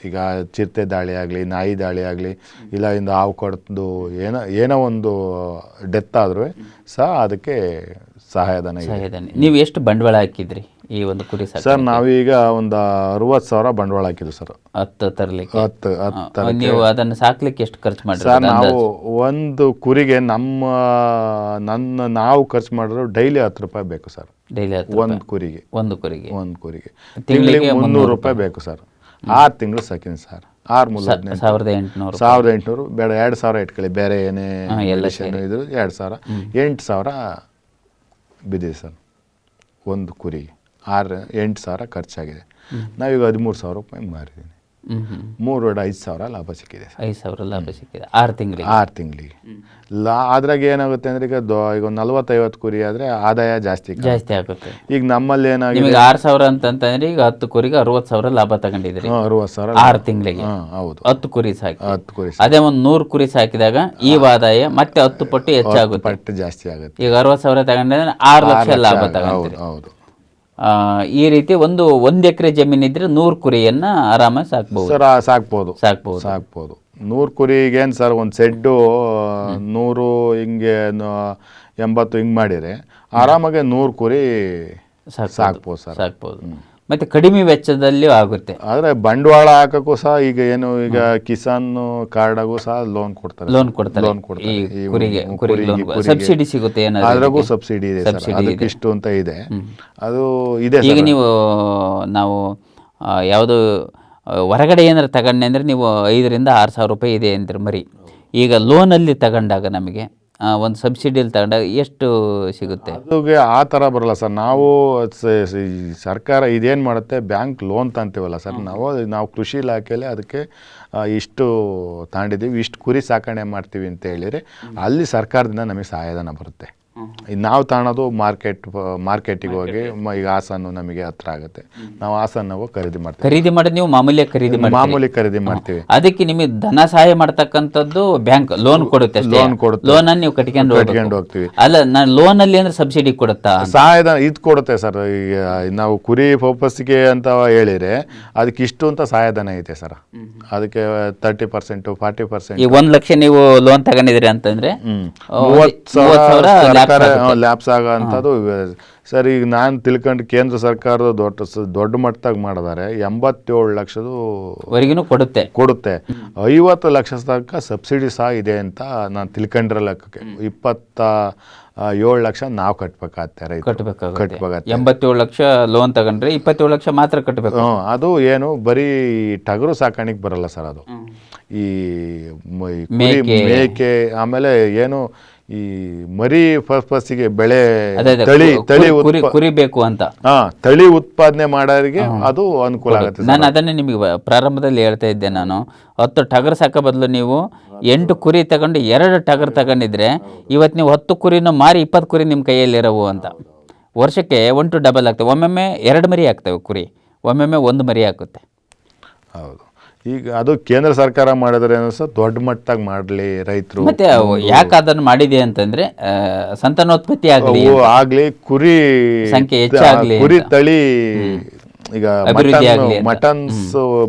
ಈಗ ಚಿರತೆ ದಾಳಿ ಆಗಲಿ, ನಾಯಿ ದಾಳಿ ಆಗಲಿ, ಇಲ್ಲ ಇಂದ ಹಾವು ಕಡ್ದು ಏನೋ ಏನೋ ಒಂದು ಡೆತ್ ಆದ್ರೂ ಸಹ ಅದಕ್ಕೆ ಸಹಾಯಧನ. ನೀವು ಎಷ್ಟು ಬಂಡವಾಳ ಹಾಕಿದ್ರಿ? ಈ ಒಂದು ಕುರಿ ಸರ್ ನಾವೀಗ ಒಂದು ಅರವತ್ತು ಸಾವಿರ ಬಂಡವಾಳ ಹಾಕಿದ್ವಿ ಸರ್. ಹತ್ತು ತರಲಿಕ್ಕೆ? ಹತ್ತು ಹತ್ತು ನೀವು ಅದನ್ನು ಸಾಕ್ಲಿಕ್ಕೆ ಎಷ್ಟು ಖರ್ಚು ಮಾಡಿ ಸರ್ ನಾವು ಒಂದು ಕುರಿಗೆ ನಮ್ಮ ನನ್ನ ನಾವು ಖರ್ಚು ಮಾಡಿದ್ರು ಡೈಲಿ ಹತ್ತು ರೂಪಾಯಿ ಬೇಕು ಸರ್. ಡೈಲಿ ಒಂದು ಕುರಿಗೆ. ಒಂದು ಕುರಿಗೆ. ಒಂದು ಕುರಿಗೆ. ತಿಂಗ್ಳಿಗೆ ಮುನ್ನೂರು ರೂಪಾಯಿ. ಬೇಕು ಸರ್. ಆರು ತಿಂಗಳು ಸಾಕಿನಿ ಸರ್. ಆರು ಮೂಲ ಹದಿನೆಂಟು. ಸಾವಿರದ ಎಂಟುನೂರು ಸಾವಿರದ ಎಂಟುನೂರು. ಬೇಡ ಎರಡು ಸಾವಿರ ಇಟ್ಕೊಳ್ಳಿ. ಬೇರೆ ಏನೇ ಎಲ್ಲ ಇದ್ರು ಎರಡು ಸಾವಿರ. ಎಂಟು ಸಾವಿರ ಬಿದ್ದಿದೆ ಸರ್. ಒಂದು ಕುರಿಗೆ. ಆರು ಎಂಟು ಸಾವಿರ ಖರ್ಚಾಗಿದೆ. ನಾವೀಗ ಹದಿಮೂರು ಸಾವಿರ ರೂಪಾಯಿ ಮಾರಿದ್ದೀನಿ ಮೂರು ಎರಡು ಐದು ಸಾವಿರ ಲಾಭ ಸಿಕ್ಕಿದೆ ಸರ್. ಐದು ಸಾವಿರ ಲಾಭ ಸಿಕ್ಕಿದೆ. ಆರು ತಿಂಗಳಿಗೆ? ಆರು ತಿಂಗಳಿಗೆ. ಲಾ ಅದ್ರಾಗ ಏನಾಗುತ್ತೆ ಅಂದ್ರೆ ಈಗ ದೊ ಈಗ ಒಂದು ನಲ್ವತ್ತೈವತ್ತು ಕುರಿ ಆದರೆ ಆದಾಯ ಜಾಸ್ತಿ. ಜಾಸ್ತಿ ಆಗುತ್ತೆ. ಈಗ ನಮ್ಮಲ್ಲಿ ಏನಾಗಿದೆ? ನಿಮಗೆ ಆರು ಸಾವಿರ ಅಂತಂತಂದ್ರೆ ಈಗ ಹತ್ತು ಕುರಿಗೆ ಅರವತ್ತು ಸಾವಿರ ಲಾಭ ತಗೊಂಡಿದ್ರಿ ಹಾ, ಅರವತ್ತು ಸಾವಿರ ಆರು ತಿಂಗಳಿಗೆ. ಹಾಂ ಹೌದು. ಹತ್ತು ಕುರಿ ಸಾಕಿ. ಹತ್ತು ಕುರಿ ಅದೇ ಒಂದು ನೂರು ಕುರಿ ಸಾಕಿದಾಗ ಈ ಆದಾಯ ಮತ್ತೆ ಹತ್ತು ಪಟ್ಟು ಹೆಚ್ಚಾಗುತ್ತೆ. ಪಟ್ಟು ಜಾಸ್ತಿ ಆಗುತ್ತೆ. ಈಗ ಅರವತ್ತು ಸಾವಿರ ತಗೊಂಡ್ರೆ ಆರು ಲಕ್ಷ ಲಾಭ ಹೌದು ತಗೊಂತೀರಿ. ಹೌದು ಆ, ಈ ರೀತಿ ಒಂದು ಒಂದ್ ಎಕರೆ ಜಮೀನ್ ಇದ್ರೆ ನೂರು ಕುರಿಯನ್ನ ಆರಾಮಾಗಿ ಸಾಕ್ಬಹುದು ಸರ್ ಸಾಕ್ಬೋದು. ಸಾಕ್ಬಹುದು ಸಾಕ್ಬೋದು. ನೂರು ಕುರಿಗೇನು ಸರ್ ಒಂದು ಸೆಡ್ಡು ನೂರು ಹಿಂಗೆ ಎಂಬತ್ತು ಹಿಂಗೆ ಮಾಡಿದರೆ ಆರಾಮಾಗೆ ನೂರು ಕುರಿ ಸಾಕ್ಬೋದು. ಸಾಕ್ಬೋದು ಸರ್. ಸಾಕ್ಬಹುದು ಮತ್ತೆ ಕಡಿಮೆ ವೆಚ್ಚದಲ್ಲಿ ಆಗುತ್ತೆ. ಆದರೆ ಬಂಡವಾಳ ಹಾಕಕ್ಕೂ ಸಹ ಈಗ ಏನು ಈಗ ಕಿಸಾನ್ ಕಾರ್ಡಗೂ ಸಹ ಲೋನ್ ಕೊಡ್ತಾರೆ. ಲೋನ್ ಕೊಡ್ತಾರೆ. ಲೋನ್ ಕೊಡ್ತಾರೆ. ಈ ಕುರಿಗೆ ಲೋನ್ ಸಬ್ಸಿಡಿ ಸಿಗುತ್ತೆ ಏನಾದ್ರು ಅದ್ರಾಗೂ ಸಬ್ಸಿಡಿ ಇದೆ ಸರ್. ಅದಕ್ಕೆ. ಇಷ್ಟು ಅಂತ ಇದೆ. ಅದು ಇದೆ ಈಗ ನೀವು ನಾವು ಯಾವುದು ಹೊರಗಡೆ ಏನಾರು ತಗೊಂಡೆ ಅಂದರೆ ನೀವು ಐದರಿಂದ ಆರು ಸಾವಿರ ರೂಪಾಯಿ ಇದೆ ಅಂದ್ರೆ ಮರಿ. ಈಗ ಲೋನಲ್ಲಿ ತಗೊಂಡಾಗ ನಮಗೆ ಒಂದು ಸಬ್ಸಿಡಿಯಲ್ಲಿ ತಗೊಂಡಾಗ ಎಷ್ಟು ಸಿಗುತ್ತೆ? ಅದಕ್ಕೆ ಆ ಥರ ಬರಲ್ಲ ಸರ್. ನಾವು ಸ- ಸ- ಈ ಸರ್ಕಾರ ಇದೇನು ಮಾಡುತ್ತೆ? ಬ್ಯಾಂಕ್ ಲೋನ್ ತಂತೀವಲ್ಲ ಸರ್. ನಾವು ನಾವು ಕೃಷಿ ಇಲಾಖೆಯಲ್ಲಿ ಅದಕ್ಕೆ ಆ, ಇಷ್ಟು ತಾಂಡಿದ್ದೀವಿ ಇಷ್ಟು ಕುರಿ ಸಾಕಣೆ ಮಾಡ್ತೀವಿ ಅಂತ ಹೇಳಿದರೆ ಅಲ್ಲಿ ಸರ್ಕಾರದಿಂದ ನಮಗೆ ಸಹಾಯಧನ ಬರುತ್ತೆ. ಇದ್ ನಾವು ತಾಣೋದು ಮಾರ್ಕೆಟ್ ಮಾರ್ಕೆಟಿಗೆ ಹೋಗಿ ಮ- ಈಗ ಹಾಸನ್ನು ನಮಗೆ ಹತ್ರ ಆಗುತ್ತೆ. ನಾವು ಹಾಸನ ಹೋಗಿ ಖರೀದಿ ಮಾಡ್ತೀವಿ. ಖರೀದಿ ಮಾಡಿ ನೀವು ಮಾಮೂಲಿ ಖರೀದಿ ಮಾಡಿ ಮಾಮೂಲಿ ಖರೀದಿ ಮಾಡ್ತೀವಿ. ಅದಕ್ಕೆ ನಿಮಗೆ ಧನ ಸಹಾಯ ಮಾಡ್ತಕ್ಕಂಥದ್ದು ಬ್ಯಾಂಕ್ ಲೋನ್ ಕೊಡುತ್ತೆ ಲೋನ್ ಕೊಡುತ್ತೆ. ಲೋನ್ ಅನ್ನು ನೀವು ಕಟ್ಕೊಂಡು ಕಟ್ಕೊಂಡು ಹೋಗ್ಬೇಕು. ಹೋಗ್ತೀವಿ. ಅಲ್ಲ ನಾನು ಲೋನ್ ಅಲ್ಲಿ ಅಂದ್ರೆ ಸಬ್ಸಿಡಿ ಕೊಡುತ್ತಾ? ಸಹಾಯಧನ ಇದು ಕೊಡುತ್ತೆ ಸರ್ ಈಗ ನಾವು ಕುರಿ ಪರ್ಪಸ್ಗೆ ಅಂತ ಹೇಳಿದ್ರೆ ಅದಕ್ಕೆ ಇಷ್ಟು ಅಂತ ಸಹಾಯಧನ ಐತೆ ಸರ್. ಅದಕ್ಕೆ ತರ್ಟಿ ಪರ್ಸೆಂಟ್ ಫಾರ್ಟಿ ಪರ್ಸೆಂಟ್. ಈಗ ಒಂದ್ ಲಕ್ಷ ನೀವು ಲೋನ್ ತಗೊಂಡಿದ್ರಿ ಅಂತಂದ್ರೆ? ಮೂವತ್ತು ಮೂವತ್ತು ಸಾವಿರ ಸಾವಿರ lapse ಸರ್ಕಾರ. ಲ್ಯಾಪ್ಸ್ ಆಗೋ ಅಂಥದ್ದು ಸರ್ ಈಗ ನಾನು ತಿಳ್ಕೊಂಡು ಕೇಂದ್ರ ಸರ್ಕಾರದ ದೊಡ್ಡ ದೊಡ್ಡ ಮಟ್ಟದಾಗ ಮಾಡಿದ್ದಾರೆ ಎಂಬತ್ತೇಳು ಲಕ್ಷದು ವರೆಗಿನೂ ಕೊಡುತ್ತೆ. ಕೊಡುತ್ತೆ. ಐವತ್ತು ಲಕ್ಷ ತನಕ ಸಬ್ಸಿಡಿ ಸಹ ಇದೆ ಅಂತ ನಾನು ತಿಳ್ಕೊಂಡಿರೋ ಲೆಕ್ಕಕ್ಕೆ. ಇಪ್ಪತ್ತ ಏಳು ಲಕ್ಷ ನಾವು ಕಟ್ಬೇಕಾಗತ್ತೆ. ಎಂಬತ್ತೇಳು ಲಕ್ಷ ಲೋನ್ ತಗೊಂಡ್ರೆ ಇಪ್ಪತ್ತೇಳು ಲಕ್ಷ ಮಾತ್ರ ಕಟ್ಟಬೇಕು ಅದು ಏನು ಬರೀ ಟಗರು ಸಾಕಾಣಿಕೆ ಬರಲ್ಲ ಸರ್ ಅದು. ಈ. ಮೇಕೆ ಆಮೇಲೆ ಏನು ಈ ಮರಿ ಪರ್ಪಸ್ಸಿಗೆ ಬೆಳೆ ಅದೇ ಅದೇ ತಳಿ ತಳಿ ಕುರಿ- ಕುರಿ ಬೇಕು ಅಂತ. ಹಾ ತಳಿ ಉತ್ಪಾದನೆ ಮಾಡೋರಿಗೆ ಅದು ಅನುಕೂಲ ಆಗುತ್ತೆ ನಾನು ಅದನ್ನೇ ನಿಮಗೆ ಪ್ರಾರಂಭದಲ್ಲಿ ಹೇಳ್ತಾ ಇದ್ದೆ ನಾನು. ಹತ್ತು ಟಗರ್ ಸಾಕೋ ಬದಲು ನೀವು ಎಂಟು ಕುರಿ ತಗೊಂಡು ಎರಡು ಟಗರ್ ತಗೊಂಡಿದ್ರೆ ಇವತ್ತು ನೀವು ಹತ್ತು ಕುರಿನೂ ಮಾರಿ ಇಪ್ಪತ್ತು ಕುರಿ ನಿಮ್ಮ ಕೈಯಲ್ಲಿರವು ಅಂತ. ವರ್ಷಕ್ಕೆ ಒನ್ ಟು ಡಬಲ್ ಆಗ್ತವೆ ಒಮ್ಮೊಮ್ಮೆ ಎರಡು ಮರಿ ಆಗ್ತವೆ ಕುರಿ. ಒಮ್ಮೊಮ್ಮೆ ಒಂದು ಮರಿ ಹಾಕುತ್ತೆ ಹೌದು. ಈಗ ಅದು ಕೇಂದ್ರ ಸರ್ಕಾರ ಮಾಡಿದ್ರೆ ಸಹ ದೊಡ್ಡ ಮಟ್ಟದಾಗ ಮಾಡಲಿ ರೈತರು. ಮತ್ತೆ ಯಾಕೆ ಅದನ್ನು ಮಾಡಿದೆ ಅಂತಂದ್ರೆ ಸಂತಾನೋತ್ಪತ್ತಿ ಆಗಲಿ ಆಗಲಿ ಕುರಿ ಸಂಖ್ಯೆ ಹೆಚ್ಚಾಗಲಿ ಕುರಿ ತಳಿ ಈಗ ಮಟನ್ಸ್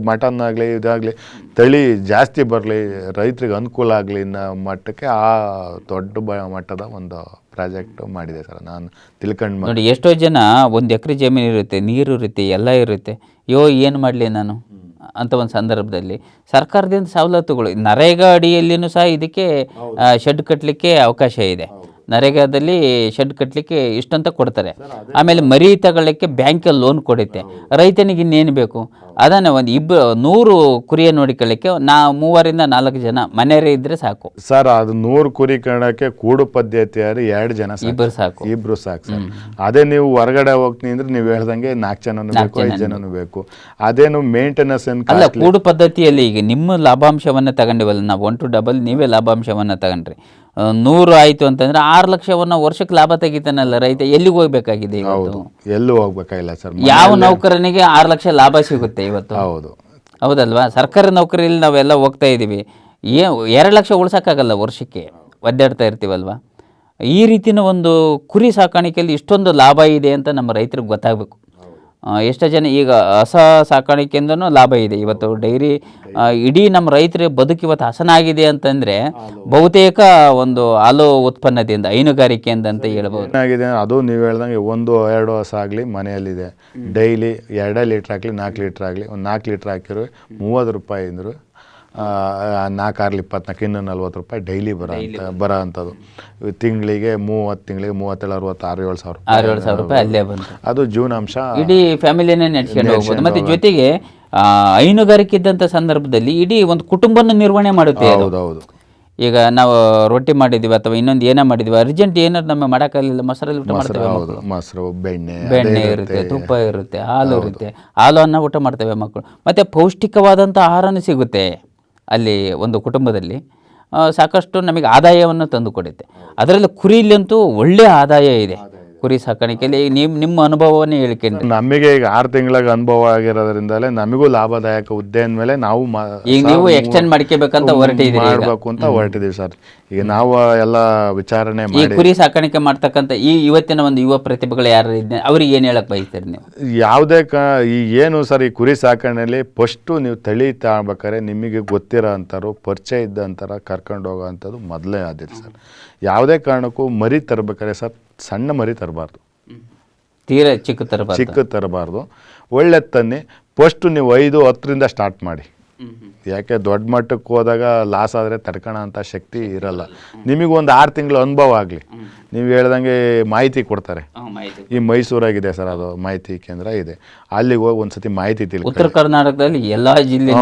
ಮಟನ್ ಆಗಲಿ ಇದಾಗಲಿ ತಳಿ ಜಾಸ್ತಿ ಬರಲಿ ರೈತರಿಗೆ ಅನುಕೂಲ ಆಗಲಿ ಅನ್ನೋ ಮಟ್ಟಕ್ಕೆ ಆ ದೊಡ್ಡ ಮಟ್ಟದ ಒಂದು ಪ್ರಾಜೆಕ್ಟ್ ಮಾಡಿದೆ ಸರ್ ನಾನು ತಿಳ್ಕೊಂಡು ನೋಡಿ ಎಷ್ಟೋ ಜನ ಒಂದು ಎಕರೆ ಜಮೀನು ಇರುತ್ತೆ ನೀರು ಇರುತ್ತೆ ಎಲ್ಲ ಇರುತ್ತೆ. ಯೋ ಏನು ಮಾಡಲಿ ನಾನು? ಅಂತ ಒಂದು ಸಂದರ್ಭದಲ್ಲಿ ಸರ್ಕಾರದಿಂದ ಸವಲತ್ತುಗಳು ನರೇಗಾ ಅಡಿಯಲ್ಲಿನೂ ಸಹ ಇದಕ್ಕೆ ಶೆಡ್ ಕಟ್ಟಲಿಕ್ಕೆ ಅವಕಾಶ ಇದೆ. ನರೇಗಾದಲ್ಲಿ ಶೆಡ್ ಕಟ್ಟಲಿಕ್ಕೆ ಇಷ್ಟಂತ ಕೊಡ್ತಾರೆ. ಆಮೇಲೆ ಮರಿ ತಗೊಳ್ಳಿಕ್ಕೆ ಬ್ಯಾಂಕಲ್ಲಿ ಲೋನ್ ಕೊಡುತ್ತೆ ರೈತನಿಗೆ ಇನ್ನೇನು ಬೇಕು? ಅದನ್ನು ಒಂದು ಇಬ್ಬ ನೂರು ಕುರಿಯ ನೋಡಿಕೊಳ್ಳಿಕ್ಕೆ ನಾ ಮೂವರಿಂದ ನಾಲ್ಕು ಜನ ಮನೆಯವರೇ ಇದ್ದರೆ ಸಾಕು. ಸರ್ ಅದು ನೂರು ಕುರಿ ಕಣಕ್ಕೆ ಕೂಡು ಪದ್ಧತಿಯಾರು ಎರಡು ಜನ. ಇಬ್ಬರು ಸಾಕು. ಇಬ್ರು ಸಾಕು ಸರ್. ಅದೇ ನೀವು ಹೊರಗಡೆ ಹೋಗ್ತೀನಿ ಅಂದ್ರೆ ನೀವು ಹೇಳ್ದಂಗೆ ನಾಲ್ಕು ಜನನು ಬೇಕು ಐದು ಜನನು ಬೇಕು. ಅದೇನು ಮೇಂಟೆನೆನ್ಸ್ ಅಲ್ಲ ಕೂಡು ಪದ್ಧತಿಯಲ್ಲಿ ಈಗ ನಿಮ್ಮ ಲಾಭಾಂಶವನ್ನು ತಗೊಂಡಿವಲ್ಲ ನಾವು ಒನ್ ಟು ಡಬಲ್ ನೀವೇ ಲಾಭಾಂಶವನ್ನು ತಗೊಂಡ್ರಿ. ನೂರು ಆಯಿತು ಅಂತಂದ್ರೆ ಆರು ಲಕ್ಷವನ್ನು ವರ್ಷಕ್ಕೆ ಲಾಭ ತೆಗಿತಾನಲ್ಲ ರೈತ ಎಲ್ಲಿಗೆ ಹೋಗ್ಬೇಕಾಗಿದೆ ಇವತ್ತು? ಎಲ್ಲೂ ಹೋಗ್ಬೇಕಾಗಿಲ್ಲ ಸರ್. ಯಾವ ನೌಕರನಿಗೆ ಆರು ಲಕ್ಷ ಲಾಭ ಸಿಗುತ್ತೆ ಇವತ್ತು? ಹೌದು. ಹೌದಲ್ವಾ? ಸರ್ಕಾರಿ ನೌಕರಿಯಲ್ಲಿ ನಾವೆಲ್ಲ ಹೋಗ್ತಾ ಇದ್ದೀವಿ. ಏ ಎರಡು ಲಕ್ಷ ಉಳ್ಸೋಕ್ಕಾಗಲ್ಲ ವರ್ಷಕ್ಕೆ? ಒದ್ದಾಡ್ತಾ ಇರ್ತೀವಲ್ವಾ? ಈ ರೀತಿನ ಒಂದು ಕುರಿ ಸಾಕಾಣಿಕೆಯಲ್ಲಿ ಇಷ್ಟೊಂದು ಲಾಭ ಇದೆ ಅಂತ ನಮ್ಮ ರೈತರಿಗೆ ಗೊತ್ತಾಗಬೇಕು. ಎಷ್ಟೋ ಜನ ಈಗ ಹಸ ಸಾಕಾಣಿಕೆಯಿಂದನೂ ಲಾಭ ಇದೆ. ಇವತ್ತು ಡೈರಿ ಇಡೀ ನಮ್ಮ ರೈತರ ಬದುಕು ಇವತ್ತು ಹಸನಾಗಿದೆ ಅಂತಂದರೆ ಬಹುತೇಕ ಒಂದು ಹಾಲು ಉತ್ಪನ್ನದಿಂದ ಹೈನುಗಾರಿಕೆಯಿಂದ ಅಂತ ಹೇಳ್ಬೋದು ಏನಾಗಿದೆ ಅದು ನೀವು ಹೇಳ್ದಂಗೆ ಒಂದು ಎರಡು ಹಸ ಆಗಲಿ ಮನೆಯಲ್ಲಿದೆ. ಡೈಲಿ ಎರಡೇ ಲೀಟ್ರ್ ಆಗಲಿ ನಾಲ್ಕು ಲೀಟ್ರ್ ಆಗಲಿ ಒಂದು ನಾಲ್ಕು ಲೀಟ್ರ್ ಹಾಕಿರೋ ಮೂವತ್ತು ರೂಪಾಯಿ ಅಂದರು ನಾಲ್ಕು ಆರ್ಲಿ ಇಪ್ಪತ್ನಾಲ್ಕು ಇನ್ನೂ ನಲ್ವತ್ತು ರೂಪಾಯಿ ಡೈಲಿ ಬರೋ ಬರೋ ಅಂಥದ್ದು. ತಿಂಗಳಿಗೆ ಮೂವತ್ತು ತಿಂಗಳಿಗೆ ಮೂವತ್ತೇಳು ಅರವತ್ತು ಆರು ಏಳು ಸಾವಿರ ಆರು ಏಳು ಸಾವಿರ ರೂಪಾಯಿ ಅಲ್ಲೇ ಬಂತು. ಅದು ಜೂನ್ ಅಂಶ ಇಡೀ ಫ್ಯಾಮಿಲಿನೇ ನೆಡ್ಸ್ಕೊಂಡು ಹೋಗ್ಬೋದು. ಮತ್ತು ಜೊತೆಗೆ ಹೈನುಗಾರಿಕೆ ಇದ್ದಂಥ ಸಂದರ್ಭದಲ್ಲಿ ಇಡೀ ಒಂದು ಕುಟುಂಬನ ನಿರ್ವಹಣೆ ಮಾಡುತ್ತೆ. ಹೌದು ಹೌದು ಈಗ ನಾವು ರೊಟ್ಟಿ ಮಾಡಿದ್ವಿ ಅಥವಾ ಇನ್ನೊಂದು ಏನೋ ಮಾಡಿದ್ವಿ ಅರ್ಜೆಂಟ್ ಏನಾದ್ರು ನಮ್ಮ ಮಾಡೋಕ್ಕಾಗಲಿಲ್ಲ ಮೊಸರಲ್ಲಿ ಊಟ ಮಾಡ್ತೇವೆ ಮೊಸರು ಬೆಣ್ಣೆ ಬೆಣ್ಣೆ ಇರುತ್ತೆ. ತುಪ್ಪ ಇರುತ್ತೆ ಹಾಲು ಇರುತ್ತೆ. ಹಾಲು ಅನ್ನ ಊಟ ಮಾಡ್ತೇವೆ ಮಕ್ಕಳು ಮತ್ತೆ ಪೌಷ್ಟಿಕವಾದಂಥ ಆಹಾರನೂ ಸಿಗುತ್ತೆ. ಅಲ್ಲಿ ಒಂದು ಕುಟುಂಬದಲ್ಲಿ ಸಾಕಷ್ಟು ನಮಗೆ ಆದಾಯವನ್ನು ತಂದುಕೊಡುತ್ತೆ. ಅದರಲ್ಲಿ ಕುರಿಲಂತೂ ಒಳ್ಳೆಯ ಆದಾಯ ಇದೆ. ಕುರಿ ಸಾಕಾಣಿಕೆಯಲ್ಲಿ ನಿಮ್ಮ ನಿಮ್ಮ ಅನುಭವವನ್ನು ಹೇಳ್ಕೊಂಡ್ರಿ ನಮಗೆ ಈಗ ಆರು ತಿಂಗಳಾಗ ಅನುಭವ ಆಗಿರೋದ್ರಿಂದಲೇ ನಮಗೂ ಲಾಭದಾಯಕ ಹುದ್ದೆ ಅಂದಮೇಲೆ ನಾವು ಮ- ಈಗ ನೀವು ಎಕ್ಸ್ಟೆಂಡ್ ಮಾಡ್ಕೋಬೇಕಂತ ಹೊರಟಿದ್ದೀರಿ ಈಗ. ಮಾಡ್ಬೇಕು ಅಂತ ಹೊರಟಿದೀವಿ ಸರ್. ಈಗ ನಾವು ಎಲ್ಲ ವಿಚಾರಣೆ ಈ ಮಾಡಿ ಕುರಿ ಸಾಕಾಣಿಕೆ ಮಾಡ್ತಕ್ಕಂಥ ಈ ಇವತ್ತಿನ ಒಂದು ಯುವ ಪ್ರತಿಭೆಗಳು ಯಾರು ಇದ್ದ ಅವ್ರಿಗೆ ಏನು ಹೇಳಕ್ ಬಯಸ್ತೀರಿ ನೀವು? ಯಾವುದೇ ಕ ಈ ಏನು ಸರ್ ಈ ಕುರಿ ಸಾಕಣೆಯಲ್ಲಿ ಫಸ್ಟು ನೀವು ತಳಿ ತಾಳ್ಬೇಕಾದ್ರೆ ನಿಮಗೆ ಗೊತ್ತಿರೋ ಅಂಥವ್ರು ಪರಿಚಯ ಇದ್ದಂಥರ ಕರ್ಕೊಂಡು ಹೋಗೋ ಅಂಥದ್ದು ಮೊದಲೇ ಆದಿಲ್ಲ ಸರ್. ಯಾವುದೇ ಕಾರಣಕ್ಕೂ ಮರಿ ತರಬೇಕಾದ್ರೆ ಸರ್ ಸಣ್ಣ ಮರಿ ತರಬಾರ್ದು. ತೀರ ಚಿಕ್ಕ ತರಬಾರ್ದು. ಚಿಕ್ಕ ತರಬಾರ್ದು. ಒಳ್ಳೆ ತನ್ನಿ ಫಸ್ಟು ನೀವು ಐದು ಹತ್ತರಿಂದ ಸ್ಟಾರ್ಟ್ ಮಾಡಿ. ಯಾಕೆ ದೊಡ್ಡ ಮಟ್ಟಕ್ಕೆ ಹೋದಾಗ ಲಾಸ್ ಆದರೆ ತಡ್ಕೋಣ ಅಂತ ಶಕ್ತಿ ಇರಲ್ಲ. ನಿಮಗೊಂದು ಆರು ತಿಂಗಳು ಅನುಭವ ಆಗಲಿ. ನೀವು ಹೇಳ್ದಂಗೆ ಮಾಹಿತಿ ಕೊಡ್ತಾರೆ. ಈ ಮೈಸೂರಾಗಿದೆ ಸರ್ ಅದು ಮಾಹಿತಿ ಕೇಂದ್ರ ಇದೆ. ಅಲ್ಲಿಗೆ ಹೋಗಿ ಒಂದ್ಸತಿ ಮಾಹಿತಿ ತಿಳ್ಕೊಳ್ಳಿ. ಉತ್ತರ ಕರ್ನಾಟಕದಲ್ಲಿ ಎಲ್ಲ ಜಿಲ್ಲೆ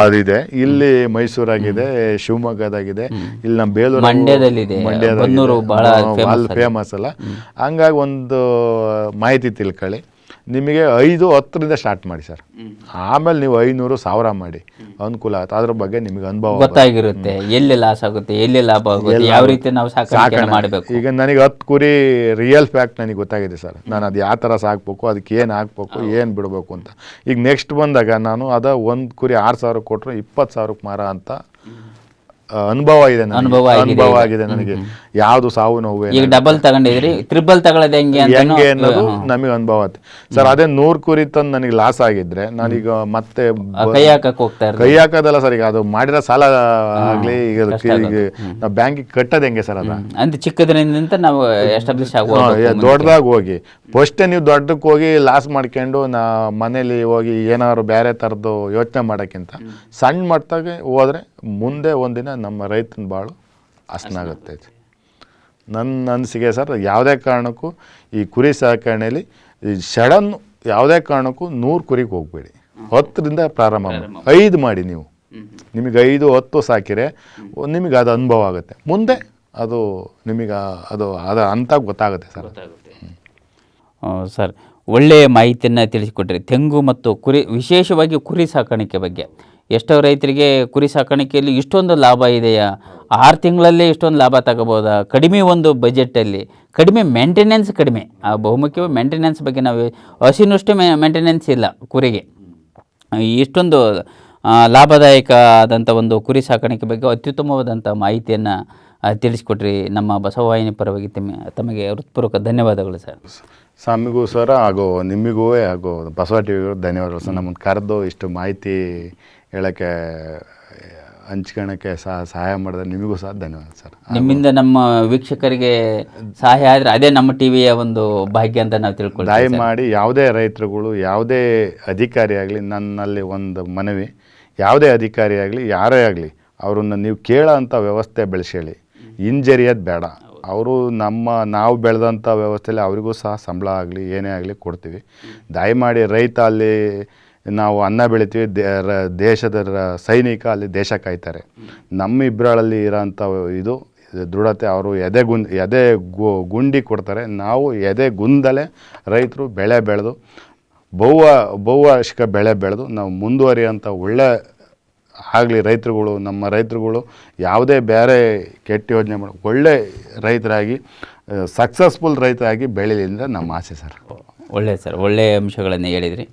ಅದಿದೆ ಇಲ್ಲಿ ಮೈಸೂರಾಗಿದೆ ಶಿವಮೊಗ್ಗದಾಗಿದೆ ಇಲ್ಲಿ ನಮ್ಮ ಬೇಲೂರು ಮಂಡ್ಯದಲ್ಲಿದೆ. ಬಹಳ famous ಫೇಮಸ್ ಅಲ್ಲ. ಹಂಗಾಗಿ ಒಂದು ಮಾಹಿತಿ ತಿಳ್ಕೊಳ್ಳಿ. ನಿಮಗೆ ಐದು ಹತ್ತರಿಂದ ಸ್ಟಾರ್ಟ್ ಮಾಡಿ ಸರ್ ಆಮೇಲೆ ನೀವು ಐನೂರು ಸಾವಿರ ಮಾಡಿ. ಅನುಕೂಲ ಆಗುತ್ತೆ. ಅದ್ರ ಬಗ್ಗೆ ನಿಮಗೆ ಅನುಭವ ಗೊತ್ತಾಗಿರುತ್ತೆ. ಎಲ್ಲಿ ಲಾಸ್ ಆಗುತ್ತೆ ಎಲ್ಲಿ ಲಾಭ ಆಗುತ್ತೆ ಯಾವ ರೀತಿ ನಾವು ಸಾಕಾಣಿಕೆ ಮಾಡಬೇಕು. ಈಗ ನನಗೆ ಹತ್ತು ಕುರಿ ರಿಯಲ್ ಫ್ಯಾಕ್ಟ್ ನನಗೆ ಗೊತ್ತಾಗಿದೆ ಸರ್ ನಾನು ಅದು ಯಾವ ಥರ ಸಾಕ್ಬೇಕು ಅದಕ್ಕೆ ಏನು ಹಾಕ್ಬೇಕು ಏನು ಬಿಡಬೇಕು ಅಂತ. ಈಗ ನೆಕ್ಸ್ಟ್ ಬಂದಾಗ ನಾನು ಅದ ಒಂದು ಕುರಿ ಆರು ಸಾವಿರ ಕೊಟ್ಟರು ಇಪ್ಪತ್ತು ಸಾವಿರಕ್ಕೆ ಮಾರ ಅಂತ ಅನುಭವ ಇದೆ ನನಗೆ. ಅನುಭವ ಆಗಿದೆ ಅನುಭವ ಆಗಿದೆ ನನಗೆ. ಯಾವ್ದು ಸಾವು ನೋವು ಏನು ಈಗ ಡಬಲ್ ತಗೊಂಡಿದ್ರಿ? ಟ್ರಿಬಲ್ ತಗೊಳ್ಳೋದು ಹೆಂಗೆ ಅಂತ ಹೆಂಗೆ ಅನ್ನೋದು ನಮಗೆ ಅನುಭವ ಆಯ್ತು. ಸರ್ ಅದೇ ನೂರ್ ಕುರಿ ತಂದು ನನಗೆ ಲಾಸ್ ಆಗಿದ್ರೆ ನಾನೀಗ ಮತ್ತೆ ಕೈ ಹಾಕಕ್ ಹೋಗ್ತಾ ಕೈ ಹಾಕೋದಲ್ಲ ಸರ್ ಈಗ ಅದು ಮಾಡಿರೋ ಸಾಲ ಆಗ್ಲಿ ಈಗ ನಾವು ಬ್ಯಾಂಕಿಗೆ ಕಟ್ಟೋದು ಹೆಂಗೆ ಸರ್ ಅದ? ಅಂತ ಚಿಕ್ಕದ್ರಿಂದ ನಾವು ಎಸ್ಟಾಬ್ಲಿಷ್ ಆಗುವ ದೊಡ್ಡದಾಗಿ ಹೋಗಿ. ಫಸ್ಟೇ ನೀವು ದೊಡ್ಡಕ್ಕೆ ಹೋಗಿ ಲಾಸ್ ಮಾಡ್ಕೊಂಡು ನಾ ಮನೇಲಿ ಹೋಗಿ ಏನಾದ್ರು ಬೇರೆ ಥರದ್ದು ಯೋಚನೆ ಮಾಡೋಕ್ಕಿಂತ ಸಣ್ಣ ಮಟ್ಟದಾಗೆ ಹೋದ್ರೆ ಮುಂದೆ ಒಂದಿನ ನಮ್ಮ ರೈತನ ಬಾಳು ಹಸನಾಗುತ್ತೆ ನನ್ನ ಅನಿಸಿಕೆ ಸರ್ ಯಾವುದೇ ಕಾರಣಕ್ಕೂ ಈ ಕುರಿ ಸಾಕಣೆಯಲ್ಲಿ ಈ ಸಡನ್ ಯಾವುದೇ ಕಾರಣಕ್ಕೂ ನೂರು ಕುರಿಗೆ ಹೋಗಬೇಡಿ. ಹತ್ತರಿಂದ ಪ್ರಾರಂಭ ಮಾಡಿ. ಐದು ಮಾಡಿ ನೀವು. ನಿಮಗೆ ಐದು ಹತ್ತು ಸಾಕಿರೆ ನಿಮಗೆ ಅದು ಅನುಭವ ಆಗುತ್ತೆ. ಮುಂದೆ ಅದು ನಿಮಗೆ ಅದು ಅದು ಅಂತ ಗೊತ್ತಾಗುತ್ತೆ ಸರ್. ಸರ್ ಒಳ್ಳೆಯ ಮಾಹಿತಿಯನ್ನು ತಿಳಿಸಿಕೊಟ್ರಿ ತೆಂಗು ಮತ್ತು ಕುರಿ ವಿಶೇಷವಾಗಿ ಕುರಿ ಸಾಕಾಣಿಕೆ ಬಗ್ಗೆ. ಎಷ್ಟೋ ರೈತರಿಗೆ ಕುರಿ ಸಾಕಾಣಿಕೆಯಲ್ಲಿ ಇಷ್ಟೊಂದು ಲಾಭ ಇದೆಯಾ? ಆರು ತಿಂಗಳಲ್ಲೇ ಇಷ್ಟೊಂದು ಲಾಭ ತಗೋಬೋದಾ? ಕಡಿಮೆ ಒಂದು ಬಜೆಟಲ್ಲಿ, ಕಡಿಮೆ ಮೇಂಟೆನೆನ್ಸ್ ಕಡಿಮೆ. ಆ ಬಹುಮುಖ್ಯವಾಗಿ ಮೇಂಟೆನೆನ್ಸ್ ಬಗ್ಗೆ ನಾವು ಹಸಿನಷ್ಟು ಮೇ ಮೇಂಟೆನೆನ್ಸ್ ಇಲ್ಲ ಕುರಿಗೆ. ಇಷ್ಟೊಂದು ಲಾಭದಾಯಕ ಆದಂಥ ಒಂದು ಕುರಿ ಸಾಕಾಣಿಕೆ ಬಗ್ಗೆ ಅತ್ಯುತ್ತಮವಾದಂಥ ಮಾಹಿತಿಯನ್ನು ತಿಳಿಸ್ಕೊಟ್ರಿ ನಮ್ಮ ಬಸವವಾಹಿನಿ ಪರವಾಗಿ ತಮ್ಮ, ತಮಗೆ ಹೃತ್ಪೂರ್ವಕ ಧನ್ಯವಾದಗಳು ಸರ್. ಸ್ವಾಮಿಗೂ ಸರ್ ಹಾಗೂ ನಿಮಗೂ ಹಾಗೂ ಬಸವ ಟಿವಿಗೂ ಧನ್ಯವಾದಗಳು ಸರ್. ನಮ್ಮನ್ನು ಕರೆದು ಇಷ್ಟು ಮಾಹಿತಿ ಹೇಳೋಕ್ಕೆ ಹಂಚ್ಕೊಳಕ್ಕೆ ಸಹ ಸಹಾಯ ಮಾಡಿದ್ರೆ ನಿಮಗೂ ಸಹ ಧನ್ಯವಾದ ಸರ್. ನಿಮ್ಮಿಂದ ನಮ್ಮ ವೀಕ್ಷಕರಿಗೆ ಸಹಾಯ ಆದರೆ ಅದೇ ನಮ್ಮ ಟಿವಿಯ ಒಂದು ಭಾಗ್ಯ ಅಂತ ನಾವು ತಿಳ್ಕೊಳ್ತೀವಿ ದಯಮಾಡಿ ಯಾವುದೇ ರೈತರುಗಳು ಯಾವುದೇ ಅಧಿಕಾರಿ ಆಗಲಿ ನನ್ನಲ್ಲಿ ಒಂದು ಮನವಿ ಯಾವುದೇ ಅಧಿಕಾರಿ ಆಗಲಿ ಯಾರೇ ಆಗಲಿ ಅವರನ್ನು ನೀವು ಕೇಳೋ ಅಂಥ ವ್ಯವಸ್ಥೆ ಬೆಳೆಸೇಳಿ ಹಿಂಜರಿಯೋದು ಬೇಡ. ಅವರು ನಮ್ಮ ನಾವು ಬೆಳೆದಂಥ ವ್ಯವಸ್ಥೆಯಲ್ಲಿ ಅವರಿಗೂ ಸಹ ಸಂಬಳ ಆಗಲಿ ಏನೇ ಆಗಲಿ ಕೊಡ್ತೀವಿ. ದಯಮಾಡಿ ರೈತ ಅಲ್ಲಿ ನಾವು ಅನ್ನ ಬೆಳಿತೀವಿ ದೇಶದ ಸೈನಿಕ ಅಲ್ಲಿ ದೇಶ ಕಾಯ್ತಾರೆ. ನಮ್ಮ ಇಬ್ಬರಲ್ಲಿ ಇರೋಂಥ ಇದು ದೃಢತೆ ಅವರು ಎದೆ ಗುನ್, ಎದೆ ಗುಂಡಿ ಕೊಡ್ತಾರೆ. ನಾವು ಎದೆ ಗುಂದಲೇ ರೈತರು ಬೆಳೆ ಬೆಳೆದು ಬಹುವ ಬಹುವಾರ್ಷಿಕ ಬೆಳೆ ಬೆಳೆದು, ನಾವು ಮುಂದುವರಿಯೋಂಥ ಒಳ್ಳೆ ಆಗಲಿ ರೈತರುಗಳು, ನಮ್ಮ ರೈತರುಗಳು ಯಾವುದೇ ಬೇರೆ ಕೆಟ್ಟ ಯೋಜನೆ ಮಾಡಿ, ಒಳ್ಳೆ ರೈತರಾಗಿ ಸಕ್ಸಸ್ಫುಲ್ ರೈತರಾಗಿ ಬೆಳೀಲಿ ಅಂದರೆ ನಮ್ಮ ಆಸೆ ಸರ್. ಒಳ್ಳೆಯ ಸರ್ ಒಳ್ಳೆಯ ಅಂಶಗಳನ್ನು ಹೇಳಿದ್ರಿ.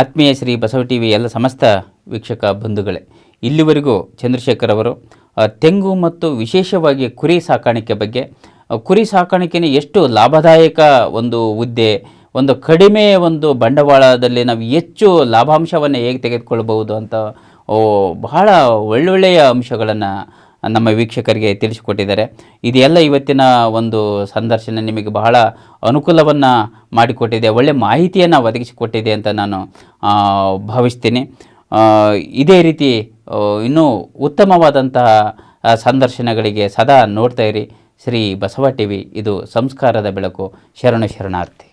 ಆತ್ಮೀಯ ಶ್ರೀ ಬಸವ ಟಿ ವಿ ಎಲ್ಲ ಸಮಸ್ತ ವೀಕ್ಷಕ ಬಂಧುಗಳೇ, ಇಲ್ಲಿವರೆಗೂ ಚಂದ್ರಶೇಖರ್ ಅವರು ತೆಂಗು ಮತ್ತು ವಿಶೇಷವಾಗಿ ಕುರಿ ಸಾಕಾಣಿಕೆ ಬಗ್ಗೆ ಕುರಿ ಸಾಕಾಣಿಕೆನೇ ಎಷ್ಟು ಲಾಭದಾಯಕ ಒಂದು ಹುದ್ದೆ, ಒಂದು ಕಡಿಮೆ ಒಂದು ಬಂಡವಾಳದಲ್ಲಿ ನಾವು ಹೆಚ್ಚು ಲಾಭಾಂಶವನ್ನು ಹೇಗೆ ತೆಗೆದುಕೊಳ್ಬಹುದು ಅಂತ ಬಹಳ ಒಳ್ಳೊಳ್ಳೆಯ ಅಂಶಗಳನ್ನು ನಮ್ಮ ವೀಕ್ಷಕರಿಗೆ ತಿಳಿಸಿಕೊಟ್ಟಿದ್ದಾರೆ. ಇದೆಲ್ಲ ಇವತ್ತಿನ ಒಂದು ಸಂದರ್ಶನ ನಿಮಗೆ ಬಹಳ ಅನುಕೂಲವನ್ನು ಮಾಡಿಕೊಟ್ಟಿದೆ ಒಳ್ಳೆಯ ಮಾಹಿತಿಯನ್ನು ಒದಗಿಸಿಕೊಟ್ಟಿದೆ ಅಂತ ನಾನು ಭಾವಿಸ್ತೀನಿ. ಇದೇ ರೀತಿ ಇನ್ನೂ ಉತ್ತಮವಾದಂತಹ ಸಂದರ್ಶನಗಳಿಗೆ ಸದಾ ನೋಡ್ತಾ ಇರಿ. ಶ್ರೀ ಬಸವ ಟಿ ವಿ ಇದು ಸಂಸ್ಕಾರದ ಬೆಳಕು. ಶರಣ ಶರಣಾರ್ಥಿ.